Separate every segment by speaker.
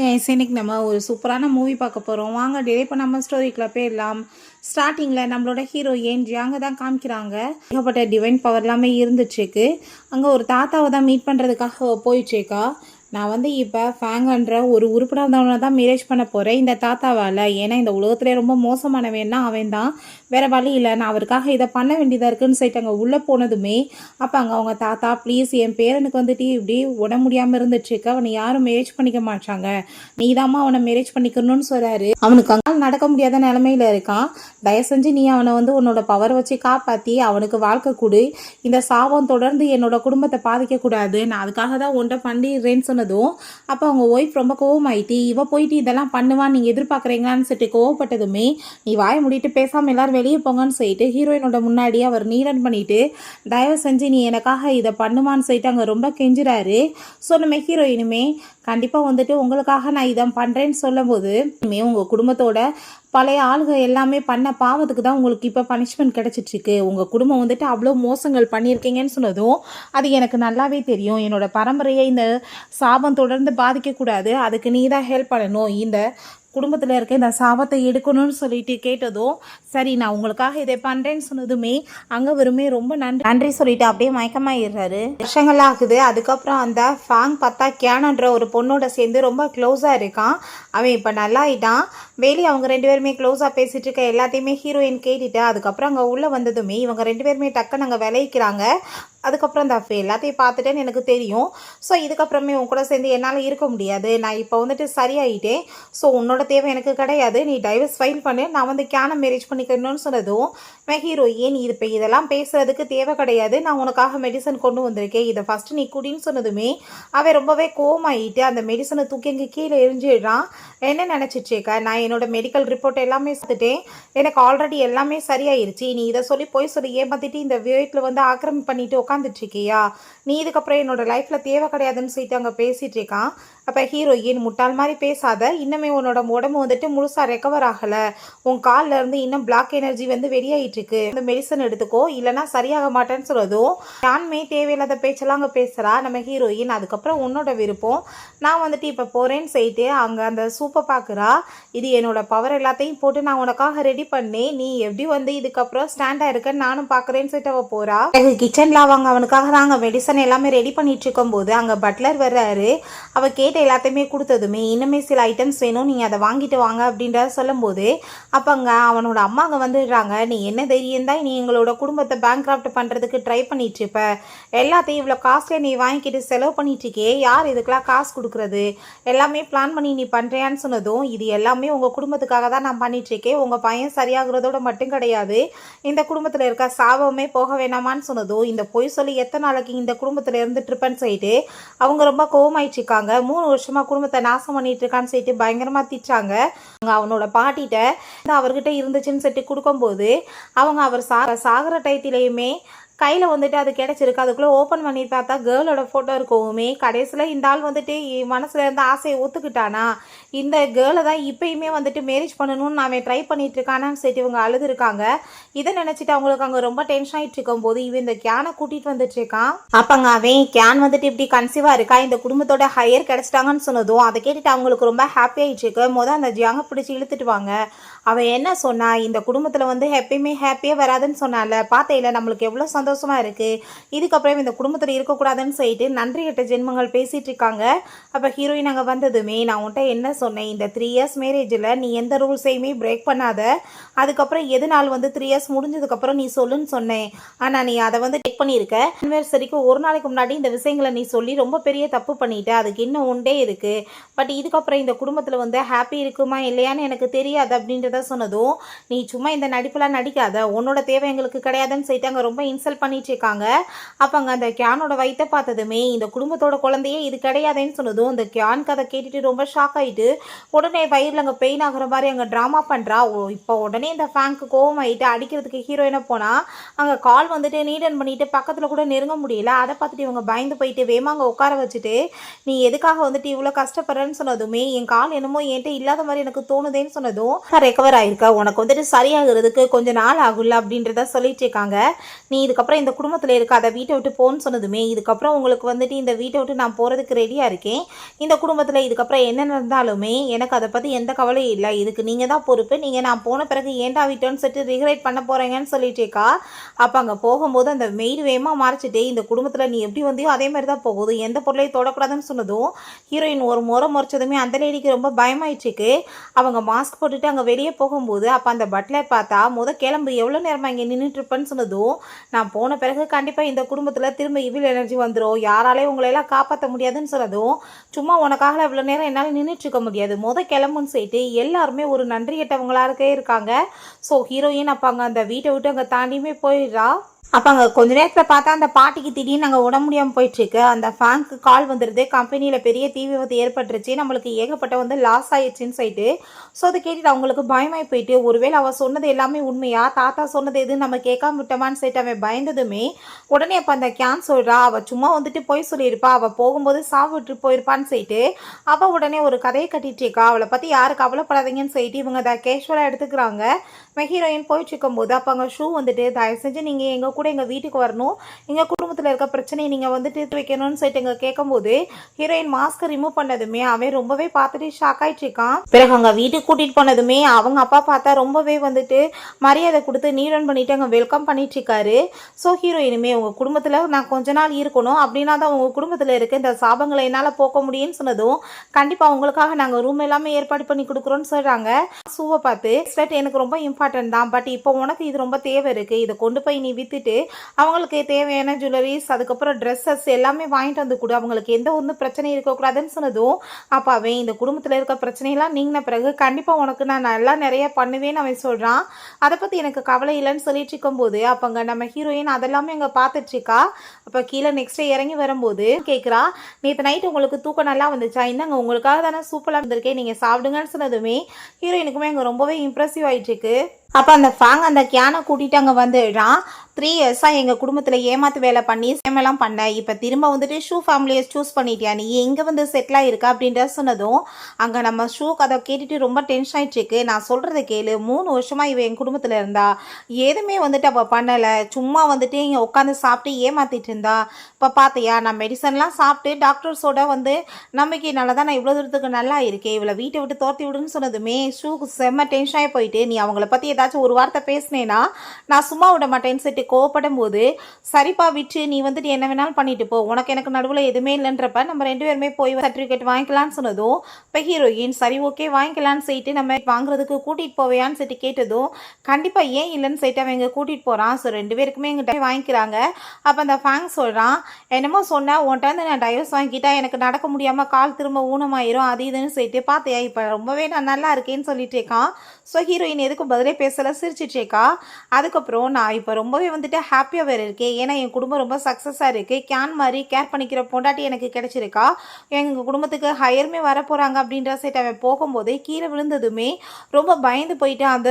Speaker 1: guys, இன்னைக்கு நம்ம ஒரு சூப்பரான மூவி பார்க்க போகிறோம் வாங்க டிலே பண்ணாமல் ஸ்டோரிக்குள்ள போயிடலாம் ஸ்டார்டிங்கில் நம்மளோட ஹீரோயின் ஜியாங்க தான் காமிக்கிறாங்க. ஏகப்பட்ட டிவைன் பவர் எல்லாமே இருந்துச்சுக்கு அங்கே ஒரு தாத்தாவை தான் மீட் பண்ணுறதுக்காக போயிடுச்சேக்கா நான் வந்து இப்போ ஃபேங்கன்ற ஒரு உறுப்பினர்ந்தவனை தான் மேரேஜ் பண்ண போகிறேன் இந்த தாத்தாவால். ஏன்னா இந்த உலகத்திலே ரொம்ப மோசமானவன்னா அவன் தான் வேறு வழி இல்லை. நான் அவருக்காக இதை பண்ண வேண்டியதாக இருக்குன்னு சொல்லிட்டு அங்கே உள்ளே போனதுமே அப்போ அங்கே அவங்க தாத்தா ப்ளீஸ் என் பேரனுக்கு வந்துட்டு இப்படி உடம்பு முடியாமல் இருந்துட்டுருக்கு அவனை யாரும் மேரேஜ் பண்ணிக்க மாட்டாங்க. நீ அவனை மேரேஜ் பண்ணிக்கணும்னு சொல்கிறாரு அவனுக்கு அங்கே நடக்க முடியாத நிலமையில இருக்கான். தயவு செஞ்சு நீ அவனை வந்து உன்னோட பவர் வச்சு காப்பாற்றி அவனுக்கு வாழ்க்கை கொடு. இந்த சாபம் தொடர்ந்து என்னோட குடும்பத்தை பாதிக்கக்கூடாது. நான் அதுக்காக தான் உன்ட்ட பண்ணிடுறேன்னு சொன்னதும் அப்போ அவங்க ஒய்ஃப் ரொம்ப கோவமாயிட்டு இவ போயிட்டு இதெல்லாம் பண்ணுவான் நீங்கள் எதிர்பார்க்குறீங்களான்னு சொல்லிட்டு கோவப்பட்டதுமே நீ வாய முடிட்டு பேசாமல் எல்லாரும் வெளியே போங்கன்னு சொல்லிட்டு ஹீரோயினோட முன்னாடி அவர் நீலன் பண்ணிட்டு தயவு செஞ்சு நீ எனக்காக இதை பண்ணுமான்னு சொல்லிட்டு அங்கே ரொம்ப கெஞ்சுறாரு. ஸோ நம்ம ஹீரோயினுமே கண்டிப்பாக வந்துட்டு உங்களுக்காக நான் இதை பண்ணுறேன்னு சொல்லும்போது இனிமே உங்கள் குடும்பத்தோட பழைய ஆளுக எல்லாமே பண்ண பாவத்துக்கு தான் உங்களுக்கு இப்போ பனிஷ்மெண்ட் கிடச்சிட்ருக்கு உங்கள் குடும்பம் வந்துட்டு அவ்வளோ மோசங்கள் பண்ணியிருக்கீங்கன்னு சொன்னதும் அது எனக்கு நல்லாவே தெரியும். என்னோட பரம்பரையை இந்த சாபம் தொடர்ந்து பாதிக்கக்கூடாது அதுக்கு நீ தான் ஹெல்ப் பண்ணணும். இந்த குடும்பத்தில் இருக்க இந்த சாபத்தை எடுக்கணும்னு சொல்லிட்டு கேட்டதும் சரி நான் உங்களுக்காக இதை பண்ணுறேன்னு சொன்னதுமே அங்கே வருமே ரொம்ப நன்றி. நன்றி சொல்லிட்டு அப்படியே மயக்கமாயிடுறாரு. வருஷங்கள் ஆகுது. அதுக்கப்புறம் அந்த ஃபாங் பார்த்தா கேனன்ற ஒரு பொண்ணோட சேர்ந்து ரொம்ப க்ளோஸாக இருக்கான். அவன் இப்போ நல்லாயிட்டான். வேலி வெளியே அவங்க ரெண்டு பேருமே க்ளோஸாக பேசிகிட்டு இருக்க எல்லாத்தையுமே ஹீரோயின் கேட்டுட்டு அதுக்கப்புறம் அங்கே உள்ளே வந்ததுமே இவங்க ரெண்டு பேருமே டக்குன்னு அங்கே விளைவிக்கிறாங்க அதுக்கப்புறம் அந்த அஃபே எல்லாத்தையும் பார்த்துட்டேன்னு எனக்கு தெரியும். ஸோ இதுக்கப்புறமே உன் கூட சேர்ந்து என்னால் இருக்க முடியாது. நான் இப்போ வந்துட்டு சரியாயிட்டேன். ஸோ உன்னோட தேவை எனக்கு கிடையாது. நீ டைவர்ஸ் ஃபைல் பண்ணு. நான் வந்து கேனை மேரேஜ் பண்ணிக்கணும்னு சொன்னதும் மே ஹீரோ ஏன் இது இப்போ இதெல்லாம் பேசுகிறதுக்கு தேவை கிடையாது. நான் உனக்காக மெடிசன் கொண்டு வந்திருக்கேன். இதை ஃபஸ்ட்டு நீ குடின்னு சொன்னதுமே அவன் ரொம்பவே கோமாயிட்டு அந்த மெடிசனை தூக்கி இங்கே கீழே எரிஞ்சிடுறான். என்ன நினச்சிட்ருக்க நான் என்னோட மெடிக்கல் ரிப்போர்ட் எல்லாமே பார்த்துட்டேன் எனக்கு ஆல்ரெடி எல்லாமே சரியாயிருச்சு. நீ இதை சொல்லி போய் சொல்லி ஏமாத்திட்டு இந்த வீட்டில் வந்து ஆக்கிரமி பண்ணிட்டு உட்காந்துட்டு இருக்கியா? நீ இதுக்கப்புறம் என்னோட லைஃப்பில் தேவை கிடையாதுன்னு சொல்லிட்டு அங்கே பேசிட்டு இருக்கான். அப்போ ஹீரோயின் முட்டாள் மாதிரி பேசாத? இன்னுமே உன்னோட உடம்பு வந்துட்டு முழுசாக ரெக்கவர் ஆகலை. உன் காலில் இருந்து இன்னும் பிளாக் எனர்ஜி வந்து வெளியாயிட்டுருக்கு. இந்த மெடிசன் எடுத்துக்கோ. இல்லைன்னா சரியாக மாட்டேன்னு சொல்கிறதும் யான்மே தேவையில்லாத பேச்செல்லாம் அங்கே பேசுகிறா நம்ம ஹீரோயின் அதுக்கப்புறம் உன்னோட விருப்பம். நான் வந்துட்டு இப்போ போகிறேன்னு சொல்லிட்டு அங்கே அந்த சூப்பை பார்க்குறா இது என்னோட பவர் எல்லாத்தையும் போட்டு நான் உனக்காக ரெடி பண்ணேன் நீ எப்படி வந்து இதுக்கப்புறம் ஸ்டாண்டாக இருக்கன்னு நானும் பார்க்குறேன்னு சொல்லிட்டு அவள் போகிறா கிச்சனில் அவங்க அவனுக்காக தான் அங்கே மெடிசன் எல்லாமே ரெடி பண்ணிட்டு இருக்கும்போது அங்கே பட்லர் வர்றாரு. அவள் கேட்ட எல்லாத்தையுமே கொடுத்ததுமே. இன்னுமே சில ஐட்டம்ஸ் வேணும். நீங்கள் அதை வாங்கிட்டு வாங்க அப்படின்றத சொல்லும்போது அப்போங்க அவனோட அம்மாங்க வந்துடுறாங்க. நீ என்ன தைரியம் தான் நீ எங்களோட குடும்பத்தை பேங்க் கிராஃப்ட் பண்ணுறதுக்கு ட்ரை பண்ணிட்டு இருப்ப. எல்லாத்தையும் இவ்வளோ காஸ்ட்லியாக நீ வாங்கிக்கிட்டு செலவு பண்ணிட்டு இருக்கே. யார் இதுக்கெல்லாம் காசு கொடுக்குறது? எல்லாமே பிளான் பண்ணி நீ பண்ணுறியான்னு சொன்னதும் இது எல்லாமே உங்கள் குடும்பத்துக்காக தான் நான் பண்ணிட்டு இருக்கேன். உங்கள் பையன் சரியாகிறதோட மட்டும் கிடையாது. இந்த குடும்பத்தில் இருக்க சாபமே போக வேணாமான்னு சொன்னதும் இந்த பொய் சொல்லி எத்தனை நாளைக்கு இந்த குடும்பத்தில் இருந்துட்டு இருப்பேன்னு சொல்லிட்டு அவங்க ரொம்ப கோவமாயிட்டு இருக்காங்க. மூணு வருஷமா குடும்பத்தை நாசம் பண்ணிட்டு இருக்கான்னு சொல்லிட்டு பயங்கரமா திட்டாங்க அவங்க அவனோட பாட்டிட்ட அவர்கிட்ட இருந்துச்சுன்னு சொல்லிட்டு கொடுக்கும்போது அவங்க அவர் சா சாகர டயத்திலையுமே கையில் வந்துட்டு அது கிடச்சிருக்கு. அதுக்குள்ளே ஓப்பன் பண்ணி பார்த்தா கேர்ளோட ஃபோட்டோ இருக்கவுமே கடைசியில் இந்த ஆள் வந்துட்டு மனசில் இருந்த ஆசையை ஒத்துக்கிட்டானா? இந்த கேர்ளை தான் இப்பயுமே வந்துட்டு மேரேஜ் பண்ணணும்னு அவன் ட்ரை பண்ணிட்டு இருக்கானான்னு சொல்லிட்டு இவங்க அழுதுருக்காங்க. இதை நினச்சிட்டு அவங்களுக்கு அங்கே ரொம்ப டென்ஷன் ஆகிட்டு இருக்கும் போது இவன் இந்த கேனை கூட்டிகிட்டு வந்துட்டு இருக்கான். அப்பங்க அவன் கேன் வந்துட்டு இப்படி கன்சீவாக இருக்கா? இந்த குடும்பத்தோட ஹையர் கிடச்சிட்டாங்கன்னு சொன்னதும் அதை கேட்டுட்டு அவங்களுக்கு ரொம்ப ஹாப்பி ஆயிட்டு இருக்கு. மொதல் அந்த ஜியாங்க பிடிச்சி இழுத்துட்டு வாங்க. அவன் என்ன சொன்னா இந்த குடும்பத்தில் வந்து எப்பயுமே ஹாப்பியாக வராதுன்னு சொன்னால பார்த்தையில நம்மளுக்கு எவ்வளோ சந்தோஷமா இருக்கு. இதுக்கப்புறம் இந்த குடும்பத்தில் இருக்கக்கூடாதுன்னு சொல்லிட்டு நன்றி கெட்ட ஜென்மங்கள் பேசிட்டு இருக்காங்க. அப்போ ஹீரோயின் அங்கே வந்ததுமே நான் உன்ட்ட என்ன சொன்னேன். இந்த த்ரீ இயர்ஸ் மேரேஜில் நீ எந்த ரூல்ஸையுமே பிரேக் பண்ணாத. அதுக்கப்புறம் எது நாள் வந்து த்ரீ இயர்ஸ் முடிஞ்சதுக்கப்புறம் நீ சொல்லுன்னு சொன்னேன். ஆனால் நீ அதை வந்து டெக் பண்ணியிருக்க. அனிவர்சரிக்கு ஒரு நாளைக்கு முன்னாடி இந்த விஷயங்களை நீ சொல்லி ரொம்ப பெரிய தப்பு பண்ணிட்ட. அதுக்கு இன்னும் உண்டே இருக்குது பட் இதுக்கப்புறம் இந்த குடும்பத்தில் வந்து ஹாப்பி இருக்குமா இல்லையான்னு எனக்கு தெரியாது அப்படின்றத சொன்னதும் நீ சும்மா இந்த நடிப்பெல்லாம் நடிக்காத. உன்னோட தேவை எங்களுக்கு கிடையாதுன்னு சொல்லிட்டு அங்கே ரொம்ப இன்சல்ட் பண்ணிட்டு இருக்காங்க. அப்போ அங்கே அந்த கியானோட வயிற்ற பார்த்ததுமே இந்த குடும்பத்தோட குழந்தையே இது கிடையாதுன்னு சொன்னதும் இந்த கியான் கதை கேட்டுட்டு ரொம்ப ஷாக் ஆயிட்டு உடனே வயிறில் அங்கே பெயின் ஆகிற மாதிரி அங்கே ட்ராமா பண்ணுறா ஓ இப்போ உடனே இந்த ஃபேங்க்கு கோவம் ஆயிட்டு அடிக்கிறதுக்கு ஹீரோயினை போனால் அங்கே கால் வந்துட்டு நீடன் பண்ணிவிட்டு பக்கத்தில் கூட நெருங்க முடியல. அதை பார்த்துட்டு இவங்க பயந்து போயிட்டு வேமா அங்கே உட்கார வச்சுட்டு நீ எதுக்காக வந்துட்டு இவ்வளோ கஷ்டப்படுறேன்னு சொன்னதுமே என் கால் என்னமோ என்கிட்ட இல்லாத மாதிரி எனக்கு தோணுதேன்னு சொன்னதும் ரெக்கவர் ஆயிருக்க. உனக்கு வந்துட்டு சரியாகிறதுக்கு கொஞ்சம் நாள் ஆகும்ல அப்படின்றத சொல்லிட்டு இருக்காங்க. நீ இதுக்கப்புறம் இந்த குடும்பத்தில் இருக்காத வீட்டை விட்டு போன்னு சொன்னதுமே இதுக்கப்புறம் உங்களுக்கு வந்துட்டு இந்த வீட்டை விட்டு நான் போகிறதுக்கு ரெடியாக இருக்கேன். இந்த குடும்பத்தில் இதுக்கப்புறம் என்ன நடந்தாலும் எனக்கு அதை பற்றி எந்த கவலையும் இல்லை. இதுக்கு நீங்கள் தான் பொறுப்பு. நீங்கள் நான் போன பிறகு ஏன்டா விட்டோன்னு சொல்லிட்டு ரிகரேட் பண்ண போகிறேங்கன்னு சொல்லிட்டேக்கா அப்போ அங்கே போகும்போது அந்த மெயின் வேகமாக மறைச்சிட்டு இந்த குடும்பத்தில் நீ எப்படி வந்தியோ அதே மாதிரி தான் போகுது. எந்த பொருளையும் தொடக்கூடாதுன்னு சொன்னதும் ஹீரோயின் ஒரு முறை முறைச்சதுமே அந்த லேடிக்கு ரொம்ப பயமாயிடுச்சுக்கு அவங்க மாஸ்க் போட்டுட்டு அங்கே வெளியே போகும்போது அப்போ அந்த பட்லர் பார்த்தா முத கிளம்பு. எவ்வளோ நேரமாக இங்கே நின்றுட்டு இருப்பேன்னு சொன்னதும் நான் போன பிறகு கண்டிப்பாக இந்த குடும்பத்தில் திரும்ப இவில் எனர்ஜி வந்துடும் யாராலையும் உங்களையெல்லாம் காப்பாற்ற முடியாதுன்னு சொன்னதும் சும்மா உனக்காக இவ்வளோ நேரம் என்னால் நின்றுட்டு இருக்க முடியாது. மொத கிளம்புன்னு சொல்லிட்டு எல்லாருமே ஒரு நன்றி கெட்டவங்களாருக்கே இருக்காங்க. ஸோ ஹீரோயின் அப்போ அங்கே அந்த வீட்டை விட்டு அங்கே தாண்டியுமே போயிடுறா. அப்போ அங்கே கொஞ்ச நேரத்தில் பார்த்தா அந்த பாட்டிக்கு திடீர்னு நாங்கள் உடம்பு முடியாமல் போயிட்டுருக்கு. அந்த ஃபேங்க்கு கால் வந்துடுது கம்பெனியில் பெரிய தீ விபத்து ஏற்பட்டுருச்சு. நம்மளுக்கு ஏகப்பட்ட வந்து லாஸ் ஆயிடுச்சுன்னு சொல்லிட்டு. ஸோ அதை கேட்டுட்டு அவங்களுக்கு பயமாய் போயிட்டு ஒருவேளை அவள் சொன்னது எல்லாமே உண்மையா? தாத்தா சொன்னது எது நம்ம கேட்காம விட்டோமான்னு சொல்லிட்டு அவன் பயந்ததுமே உடனே அப்போ அந்த கேன் சொல்கிறா அவள் சும்மா வந்துட்டு போய் சொல்லியிருப்பா. அவள் போகும்போது சாப்பிட்டு போயிருப்பான்னு சொல்லிட்டு அவள் உடனே ஒரு கதையை கட்டிட்டு இருக்கா. அவளை பற்றி யாரும் கவலைப்படாதீங்கன்னு சொல்லிட்டு இவங்க அதை கேஷுவலாக எடுத்துக்கிறாங்க. ஹீரோயின் போயிட்டு இருக்கும்போது அப்போ அங்கே ஷூ வந்துட்டு தயவு செஞ்சு நீங்கள் எங்கள் கூட எங்கள் வீட்டுக்கு வரணும். எங்கள் குடும்பத்தில் இருக்க பிரச்சனையை நீங்கள் வந்து தீர்த்து வைக்கணும்னு சொல்லிட்டு எங்கள் கேட்கும்போது ஹீரோயின் மாஸ்க்கை ரிமூவ் பண்ணதுமே அவன் ரொம்பவே பார்த்துட்டு ஷாக் ஆகிட்டு இருக்கான் பிறகு அங்கே வீட்டுக்கு கூட்டிகிட்டு போனதுமே அவங்க அப்பா பார்த்தா ரொம்பவே வந்துட்டு மரியாதை கொடுத்து நீரன் பண்ணிட்டு அங்கே வெல்கம் பண்ணிட்டு இருக்காரு ஸோ ஹீரோயினுமே உங்கள் குடும்பத்தில் நான் கொஞ்ச நாள் இருக்கணும். அப்படின்னா தான் உங்கள் குடும்பத்தில் இருக்க இந்த சாபங்களை என்னால் போக்க முடியும்னு சொன்னதும் கண்டிப்பாக உங்களுக்காக நாங்கள் ரூம் எல்லாமே ஏற்பாடு பண்ணி கொடுக்குறோன்னு சொல்கிறாங்க ஷூவை பார்த்து ஸ்வெட் எனக்கு ரொம்ப இம்பார்ட்டன்ட் தான். பட் இப்போ உனக்கு இது ரொம்ப தேவை இருக்குது இதை கொண்டு போய் நீ வித்து வந்துட்டு அவங்களுக்கு தேவையான ஜுவல்லரிஸ் அதுக்கப்புறம் ட்ரெஸ்ஸஸ் எல்லாமே வாங்கிட்டு வந்து கொடு. அவங்களுக்கு எந்த ஒன்றும் பிரச்சனை இருக்கக்கூடாதுன்னு சொன்னதும் அப்போ அவன் இந்த குடும்பத்தில் இருக்க பிரச்சனையெல்லாம் நீங்கின பிறகு கண்டிப்பாக உனக்கு நான் நல்லா நிறைய பண்ணுவேன்னு அவன் சொல்கிறான் அதை பற்றி எனக்கு கவலை இல்லைன்னு சொல்லிட்டு இருக்கும்போது அப்போ அங்கே நம்ம ஹீரோயின் அதெல்லாமே அங்கே பார்த்துட்ருக்கா அப்போ கீழே நெக்ஸ்ட் இறங்கி வரும்போது கேட்குறா நேற்று நைட் உங்களுக்கு தூக்கம் நல்லா வந்துச்சா? இந்தாங்க உங்களுக்காக தானே சூப்பராக இருந்திருக்கேன். நீங்கள் சாப்பிடுங்கன்னு சொன்னதுமே ஹீரோயினுக்குமே அங்கே ரொம்பவே இம்ப்ரெசிவ் ஆயிட்டு இருக்கு. அப்போ அந்த ஃபேங் அந்த கேனை கூட்டிகிட்டு அங்கே வந்துடுறான். த்ரீ இயர்ஸாக எங்கள் குடும்பத்தில் ஏமாத்து வேலை பண்ணி சேமெல்லாம் பண்ண. இப்போ திரும்ப வந்துட்டு ஷூ ஃபேமிலியை சூஸ் பண்ணிட்டியா நீ? எங்கே வந்து செட்டில் ஆகிருக்க அப்படின்ற சொன்னதும் அங்கே நம்ம ஷூ கதை கேட்டுட்டு ரொம்ப டென்ஷன் ஆகிட்டுருக்கு நான் சொல்கிறத கேளு. மூணு வருஷமாக இவன் என் குடும்பத்தில் இருந்தா. எதுவுமே வந்துட்டு அவள் பண்ணலை. சும்மா வந்துட்டு இங்கே உட்காந்து சாப்பிட்டு ஏமாத்திட்டு இருந்தா. இப்போ பார்த்தியா நான் மெடிசன்லாம் சாப்பிட்டு டாக்டர்ஸோட வந்து நம்பிக்கையினால தான் நான் இவ்வளோ தூரத்துக்கு நல்லா இருக்கேன். இவளை வீட்டை விட்டு தோர்த்தி விடுன்னு சொன்னதுமே ஷூக்கு செம்ம டென்ஷன் ஆகி போயிட்டு நீ அவங்கள பற்றி ஏதாச்சும் ஒரு வார்த்தை பேசினேன்னா நான் சும்மா விட மாட்டேன்னு சொல்லிட்டு கோவப்படும் போது சரிப்பா விட்டு நீ வந்துட்டு என்ன வேணாலும் பண்ணிட்டு போ. உனக்கு எனக்கு நடுவில் எதுவுமே இல்லைன்றப்ப நம்ம ரெண்டு பேருமே போய் சர்டிஃபிகேட் வாங்கிக்கலாம்னு சொன்னதும் இப்போ ஹீரோயின் சரி ஓகே வாங்கிக்கலாம்னு சொல்லிட்டு நம்ம வாங்குறதுக்கு கூட்டிகிட்டு போவையான்னு சொல்லிட்டு கேட்டதும் கண்டிப்பாக ஏன் இல்லைன்னு சொல்லிட்டு அவன் இங்கே கூட்டிகிட்டு போகிறான் ஸோ ரெண்டு பேருக்குமே எங்கிட்ட வாங்கிக்கிறாங்க. அப்போ அந்த ஃபேங் சொல்கிறான் என்னமோ சொன்னால் உன்கிட்ட நான் டைவர்ஸ் வாங்கிட்டா எனக்கு நடக்க முடியாமல் கால் திரும்ப ஊனமாயிரும். அது இதுன்னு சொல்லிட்டு பார்த்தியா இப்போ ரொம்பவே நான் நல்லா இருக்கேன்னு சொல்லிட்டு இருக்கான். ஸோ ஹீரோயின் எதுக்கும் பதிலே பேசலை சிரிச்சிட்ருக்கா அதுக்கப்புறம் நான் இப்போ ரொம்பவே வந்துட்டு ஹாப்பியாக வேறு இருக்கேன். ஏன்னா என் குடும்பம் ரொம்ப சக்ஸஸாக இருக்குது கேன் மாதிரி கேர் பண்ணிக்கிற பொண்டாட்டி எனக்கு கிடச்சிருக்கா. எங்கள் குடும்பத்துக்கு ஹையருமே வர போகிறாங்க அப்படின்ற சைட் அவன் போகும்போது கீழே விழுந்ததுமே ரொம்ப பயந்து போயிட்டு அந்த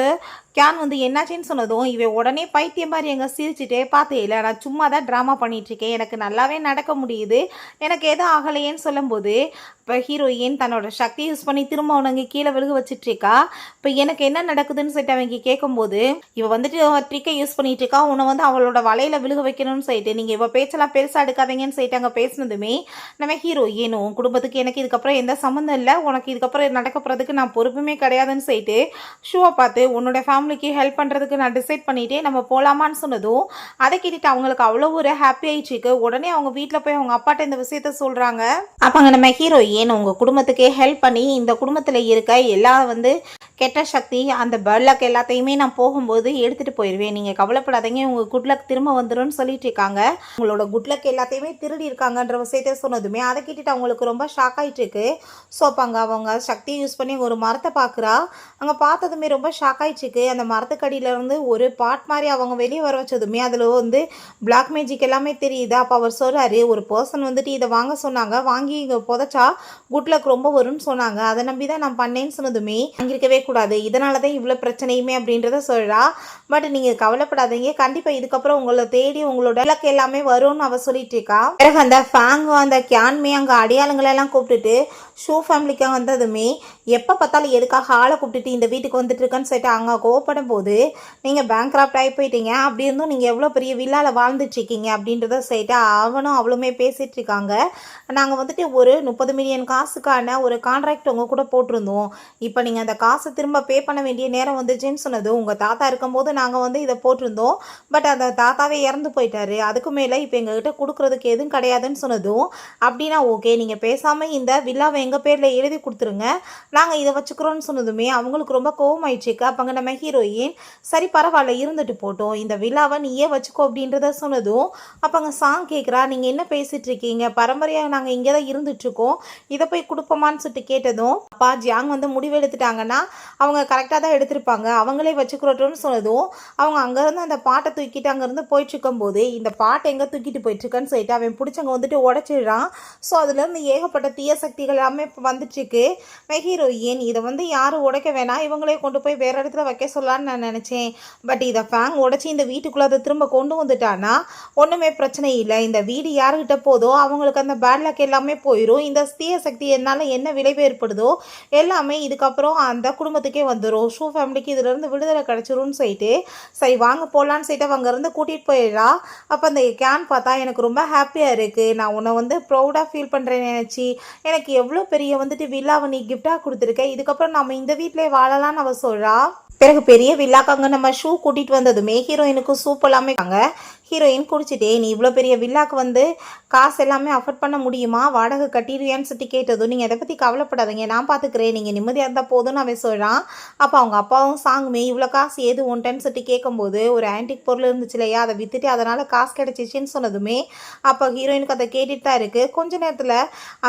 Speaker 1: கேன் வந்து என்னாச்சுன்னு சொன்னதும் இவன் உடனே பைத்தியம் மாதிரி எங்கே சிரிச்சுட்டே பார்த்தே இல்லை நான் சும்மா தான் ட்ராமா பண்ணிகிட்ருக்கேன் எனக்கு நல்லாவே நடக்க முடியுது. எனக்கு எதுவும் ஆகலையேன்னு சொல்லும்போது இப்போ ஹீரோயின் தன்னோட சக்தி யூஸ் பண்ணி திரும்ப அவனுங்க கீழே விழுக வச்சிட்ருக்கா இப்போ எனக்கு என்ன நடக்குதுன்னு சொல்லிட்டு அவங்க கேட்கும்போது இவ வந்துட்டு ட்ரிக்கை யூஸ் பண்ணிட்டு இருக்கா. உன்னை வந்து அவளோட வலையில விழுக வைக்கணும்னு சொல்லிட்டு நீங்கள் இவ பேச்செல்லாம் பெருசாக எடுக்காதீங்கன்னு சொல்லிட்டு அங்கே பேசினதுமே நம்ம ஹீரோயின் உன் குடும்பத்துக்கு எனக்கு இதுக்கப்புறம் எந்த சம்மந்தம் இல்லை. உனக்கு இதுக்கப்புறம் நடக்க போகிறதுக்கு நான் பொறுப்புமே கிடையாதுன்னு சொல்லிட்டு ஷூவை பார்த்து உன்னோட ஃபேமிலிக்கு ஹெல்ப் பண்ணுறதுக்கு நான் டிசைட் பண்ணிட்டே நம்ம போகலாமான்னு சொன்னதும் அதை கேட்டுட்டு அவங்களுக்கு அவ்வளோ ஒரு ஹாப்பி ஆயிடுச்சுக்கு உடனே அவங்க வீட்டில் போய் அவங்க அப்பாட்ட இந்த விஷயத்த சொல்கிறாங்க அப்போ அங்கே நம்ம ஹீரோயின் உங்கள் குடும்பத்துக்கே ஹெல்ப் பண்ணி இந்த குடும்பத்தில் இருக்க எல்லா வந்து கெட்ட சக்தி அந்த பர்லக் எல்லாத்தையுமே நான் போகும்போது எடுத்துகிட்டு போயிடுவேன் நீங்கள் கவலைப்படாதீங்க உங்கள் குட்லக் திரும்ப வந்துடும் சொல்லிட்டு இருக்காங்க. உங்களோட குட்லக் எல்லாத்தையுமே திருடி இருக்காங்கன்ற விஷயத்த சொன்னதுமே அதை கேட்டுட்டு அவங்களுக்கு ரொம்ப ஷாக் ஆகிட்டு இருக்கு ஸோ அப்போ அங்கே அவங்க சக்தியை யூஸ் பண்ணி ஒரு மரத்தை பார்க்குறா. அங்கே பார்த்ததுமே ரொம்ப ஷாக் ஆகிடுச்சிக்கு அந்த மரத்துக்கடியிலேருந்து ஒரு பாட் மாதிரி அவங்க வெளியே வர வச்சதுமே அதில் வந்து பிளாக் மேஜிக் எல்லாமே தெரியுது. அப்போ அவர் சொல்கிறாரு ஒரு பர்சன் வந்துட்டு இதை வாங்க சொன்னாங்க. வாங்கி இங்கே புதைச்சா குட்லக் ரொம்ப வரும்னு சொன்னாங்க. அதை நம்பி தான் நான் பண்ணேன்னு சொன்னதுமே அங்கே இருக்கவே செய்யக்கூடாது இதனால தான் இவ்வளோ பிரச்சனையுமே அப்படின்றத சொல்கிறா பட் நீங்கள் கவலைப்படாதீங்க. கண்டிப்பாக இதுக்கப்புறம் உங்களை தேடி உங்களோட இலக்கு எல்லாமே வரும்னு அவ சொல்லிட்டு இருக்கா. பிறகு அந்த ஃபேங்கும் அந்த கியான்மே அங்கே அடையாளங்களை எல்லாம் கூப்பிட்டுட்டு ஷூ ஃபேமிலிக்காக வந்ததுமே எப்போ பார்த்தாலும் எதுக்காக ஆளை கூப்பிட்டுட்டு இந்த வீட்டுக்கு வந்துட்டு இருக்கேன்னு சொல்லிட்டு அங்கே கோவப்படும் போது நீங்கள் பேங்க் ஆகி போயிட்டீங்க. அப்படி இருந்தும் நீங்கள் எவ்வளோ பெரிய வில்லாவில் வாழ்ந்துட்டுருக்கீங்க அப்படின்றத சொல்லிட்டு அவனும் அவளுமே பேசிகிட்டு இருக்காங்க. நாங்கள் வந்துட்டு ஒரு முப்பது மில்லியன் காசுக்கான ஒரு கான்ட்ராக்ட் உங்கள் கூட போட்டிருந்தோம். இப்போ நீங்கள் அந்த காசை திரும்ப பே பண்ண வேண்டிய நேரம் வந்துச்சுன்னு சொன்னது. உங்கள் தாத்தா இருக்கும்போது நாங்கள் வந்து இதை போட்டிருந்தோம். பட் அந்த தாத்தாவே இறந்து போயிட்டாரு. அதுக்கு மேலே இப்போ எங்ககிட்ட கொடுக்குறதுக்கு எதுவும் கிடையாதுன்னு சொன்னதும் அப்படின்னா ஓகே நீங்கள் பேசாமல் இந்த வில்லாவை எங்கள் பேரில் எழுதி கொடுத்துருங்க. நாங்கள் இதை வச்சுக்கிறோன்னு சொன்னதுமே அவங்களுக்கு ரொம்ப கோவமாயிடுச்சுக்கு அப்போங்க நம்ம ஹீரோயின் சரி பரவாயில்ல இருந்துட்டு போட்டோம். இந்த விழாவை நீயே வச்சுக்கோ அப்படின்றத சொன்னதும் அப்போங்க சாங் கேட்குறா நீங்கள் என்ன பேசிகிட்டு இருக்கீங்க? பரம்பரையாக நாங்கள் இங்கே தான் இருந்துட்டுருக்கோம் இதை போய் கொடுப்போமான்னு சொல்லிட்டு கேட்டதும் அப்பா ஜியாங் வந்து முடிவு எடுத்துட்டாங்கன்னா அவங்க கரெக்டாக தான் எடுத்திருப்பாங்க. அவங்களே வச்சுக்கிறோட்டோன்னு சொன்னதும் அவங்க அங்கேருந்து அந்த பாட்டை தூக்கிட்டு அங்கேருந்து போயிட்டு இருக்கும்போது இந்த பாட்டை எங்கே தூக்கிட்டு போயிட்டுருக்கேன்னு சொல்லிட்டு அவன் பிடிச்சவங்க வந்துட்டு உடச்சிடுறான். ஸோ அதுலேருந்து ஏகப்பட்ட தீய சக்திகள் எல்லாமே இப்போ வந்துட்டுருக்கு ஹீரோயின் இதை வந்து யாரும் உடைக்க வேணாம். இவங்களே கொண்டு போய் வேறு இடத்துல வைக்க சொல்லலான்னு நான் நினச்சேன். பட் இதை ஃபேங் உடைச்சி இந்த வீட்டுக்குள்ளே அதை திரும்ப கொண்டு வந்துட்டான்னா ஒன்றுமே பிரச்சனை இல்லை. இந்த வீடு யாருக்கிட்ட போதோ அவங்களுக்கு அந்த பேட் லக் எல்லாமே போயிடும் இந்த தீய சக்தி என்னால் என்ன விளைவு ஏற்படுதோ எல்லாமே இதுக்கப்புறம் அந்த குடும்பத்துக்கே வந்துடும் ஷூ ஃபேமிலிக்கு இதுலேருந்து விடுதலை கிடச்சிரும்னு சொல்லிட்டு சரி வாங்க போகலான்னு சொல்லிட்டு அவங்க இருந்து கூட்டிகிட்டு போயிடலாம். அப்போ அந்த கேன் பார்த்தா எனக்கு ரொம்ப ஹாப்பியாக இருக்குது நான் உன்னை வந்து ப்ரௌடாக ஃபீல் பண்ணுறேன் நினச்சி எனக்கு எவ்வளோ பெரிய வந்துட்டு வில்லாவை நீ கிஃப்டாக கொடுத்துருக்க? இதுக்கப்புறம் நம்ம இந்த வீட்டிலே வாழலாம்னு அவ சொல்கிறா பிறகு பெரிய வில்லாக்காங்க நம்ம ஷூ கூட்டிகிட்டு வந்ததுமே ஹீரோயினுக்கும் சூப் எல்லாமே ஹீரோயின் குடிச்சிட்டே நீ இவ்வளோ பெரிய வில்லாக்கு வந்து காசு எல்லாமே அஃபோர்ட் பண்ண முடியுமா? வாடகை கட்டிடுவியான்னு சொல்லி கேட்டதும் நீங்கள் எதை பற்றி கவலைப்படாதீங்க. நான் பார்த்துக்கிறேன் நீங்கள் நிம்மதியாக இருந்தால் போதும்னு அவன் சொல்கிறான் அப்போ அவங்க அப்பாவும் சாங்குமே இவ்வளோ காசு ஏது ஒன்ட்டேன்னு சொல்லி கேட்கும்போது ஒரு ஆன்டிக் பொருள் இருந்துச்சு இல்லையா? அதை விற்றுட்டு அதனால் காசு கிடச்சிச்சின்னு சொன்னதுமே அப்போ ஹீரோயினுக்கு அதை கேட்டுட்டு தான் இருக்குது கொஞ்ச நேரத்தில்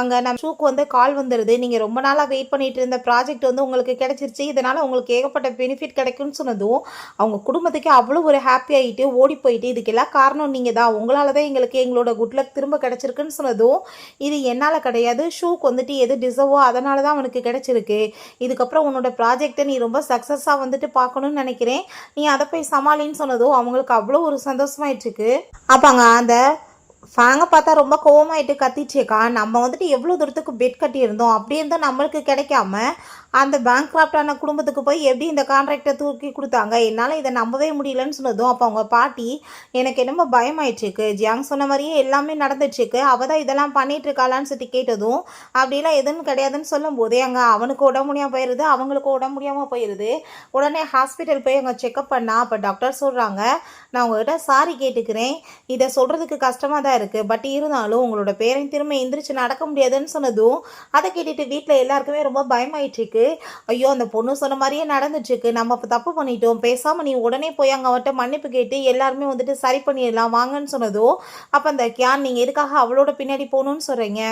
Speaker 1: அங்கே நம்ம ஷூக்கு வந்து கால் வந்துடுது நீங்கள் ரொம்ப நாளாக வெயிட் பண்ணிட்டு இருந்த ப்ராஜெக்ட் வந்து உங்களுக்கு கிடச்சிருச்சு. இதனால் உங்களுக்கு ஏகப்பட்ட பெனிஃபிட் கிடைக்கும்னு சொன்னதும் அவங்க குடும்பத்துக்கு அவ்வளோ ஒரு ஹாப்பி ஆகிட்டு ஓடி போயிட்டு இதுக்கெல்லாம் காரணம் நீங்கள் தான் உங்களால் தான் எங்களுக்கு எங்களோட குட் லக் திரும்ப கிடச்சிருக்குன்னு சொன்னதும் இது என்னால் கிடையாது. ஷூக்கு வந்துட்டு எது டிசர்வோ அதனால தான் அவனுக்கு கிடச்சிருக்கு. இதுக்கப்புறம் உன்னோட ப்ராஜெக்டை நீ ரொம்ப சக்ஸஸாக வந்துட்டு பார்க்கணும்னு நினைக்கிறேன். நீ அதை போய் சமாளின்னு சொன்னதும் அவங்களுக்கு அவ்வளோ ஒரு சந்தோஷமாயிட்டுருக்கு. அப்பாங்க அந்த ஃபேங்கை பார்த்தா ரொம்ப கோவமாயிட்டு கத்திச்சேக்கா நம்ம வந்துட்டு எவ்வளோ தூரத்துக்கு பெட் கட்டியிருந்தோம். அப்படி இருந்தால் நம்மளுக்கு கிடைக்காம அந்த பேங்க் ஆன குடும்பத்துக்கு போய் எப்படி இந்த கான்ட்ராக்டை தூக்கி கொடுத்தாங்க? என்னால் இதை நம்பவே முடியலன்னு சொன்னதும் அப்போ அவங்க பாட்டி எனக்கு என்னமோ பயமாயிட்டுருக்கு. ஜியாங் சொன்ன மாதிரியே எல்லாமே நடந்துட்டுருக்கு. அவள் தான் இதெல்லாம் பண்ணிகிட்ருக்காளான்னு சொல்லிட்டு சொல்லி கேட்டதும் அப்படிலாம் எதுவும் கிடையாதுன்னு சொல்லும் போதே அங்கே அவனுக்கு உடம்பு முடியாமல் போயிடுது அவங்களுக்கு உடம்பு முடியாமல் போயிடுது உடனே ஹாஸ்பிட்டல் போய் அங்கே செக்அப் பண்ணா அப்போ டாக்டர் சொல்கிறாங்க நான் உங்கள்கிட்ட சாரி கேட்டுக்கிறேன். இதை சொல்கிறதுக்கு கஷ்டமாக தான் இருக்குது பட் இருந்தாலும் உங்களோட பேரன் திரும்ப எந்திரிச்சு நடக்க முடியாதுன்னு சொன்னதும் அதை கேட்டுட்டு வீட்டில் எல்லாருக்குமே ரொம்ப பயமாயிட்டுருக்கு. ஐயோ அந்த பொண்ணு சொன்ன மாதிரியே நடந்துட்டுருக்கு. நம்ம இப்போ தப்பு பண்ணிட்டோம். பேசாமல் நீ உடனே போய் அங்கே அவர்கிட்ட மன்னிப்பு கேட்டு எல்லாருமே வந்துட்டு சரி பண்ணிடலாம். வாங்கன்னு சொன்னதோ அப்போ அந்த கியான் நீங்கள் எதுக்காக அவளோட பின்னாடி போகணுன்னு சொல்கிறீங்க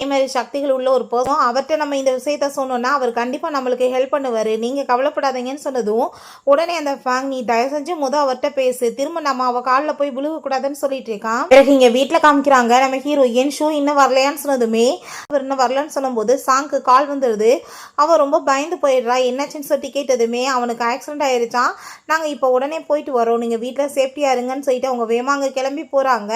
Speaker 1: இதே மாதிரி சக்திகள் உள்ள ஒரு பர்சன் அவர்கிட்ட நம்ம இந்த விஷயத்த சொன்னோம்னா அவர் கண்டிப்பாக நம்மளுக்கு ஹெல்ப் பண்ணுவார். நீங்கள் கவலைப்படாதீங்கன்னு சொன்னதும் உடனே அந்த ஃபேங் நீ தயவு செஞ்சு முத அவர்கிட்ட பேசு. திரும்ப நம்ம அவள் காலில் போய் விழுகக்கூடாதுன்னு சொல்லிட்டு இருக்கான். பிறகு இங்கே வீட்டில் காமிக்கிறாங்க நம்ம ஹீரோ ஏன் ஷூ இன்னும் வரலையான்னு சொன்னதுமே அவர் இன்னும் வரலன்னு சொல்லும்போது சாங்க்கு கால் வந்துடுது அவன் ரொம்ப பயந்து போயிடுறா. என்னாச்சுன்னு சொல்லி கேட்டதுமே அவனுக்கு ஆக்சிடென்ட் ஆயிடுச்சான் நாங்கள் இப்போ உடனே போயிட்டு வரோம். நீங்கள் வீட்டில் சேஃப்டியாக இருங்கன்னு சொல்லிட்டு அவங்க வேமாங்க கிளம்பி போகிறாங்க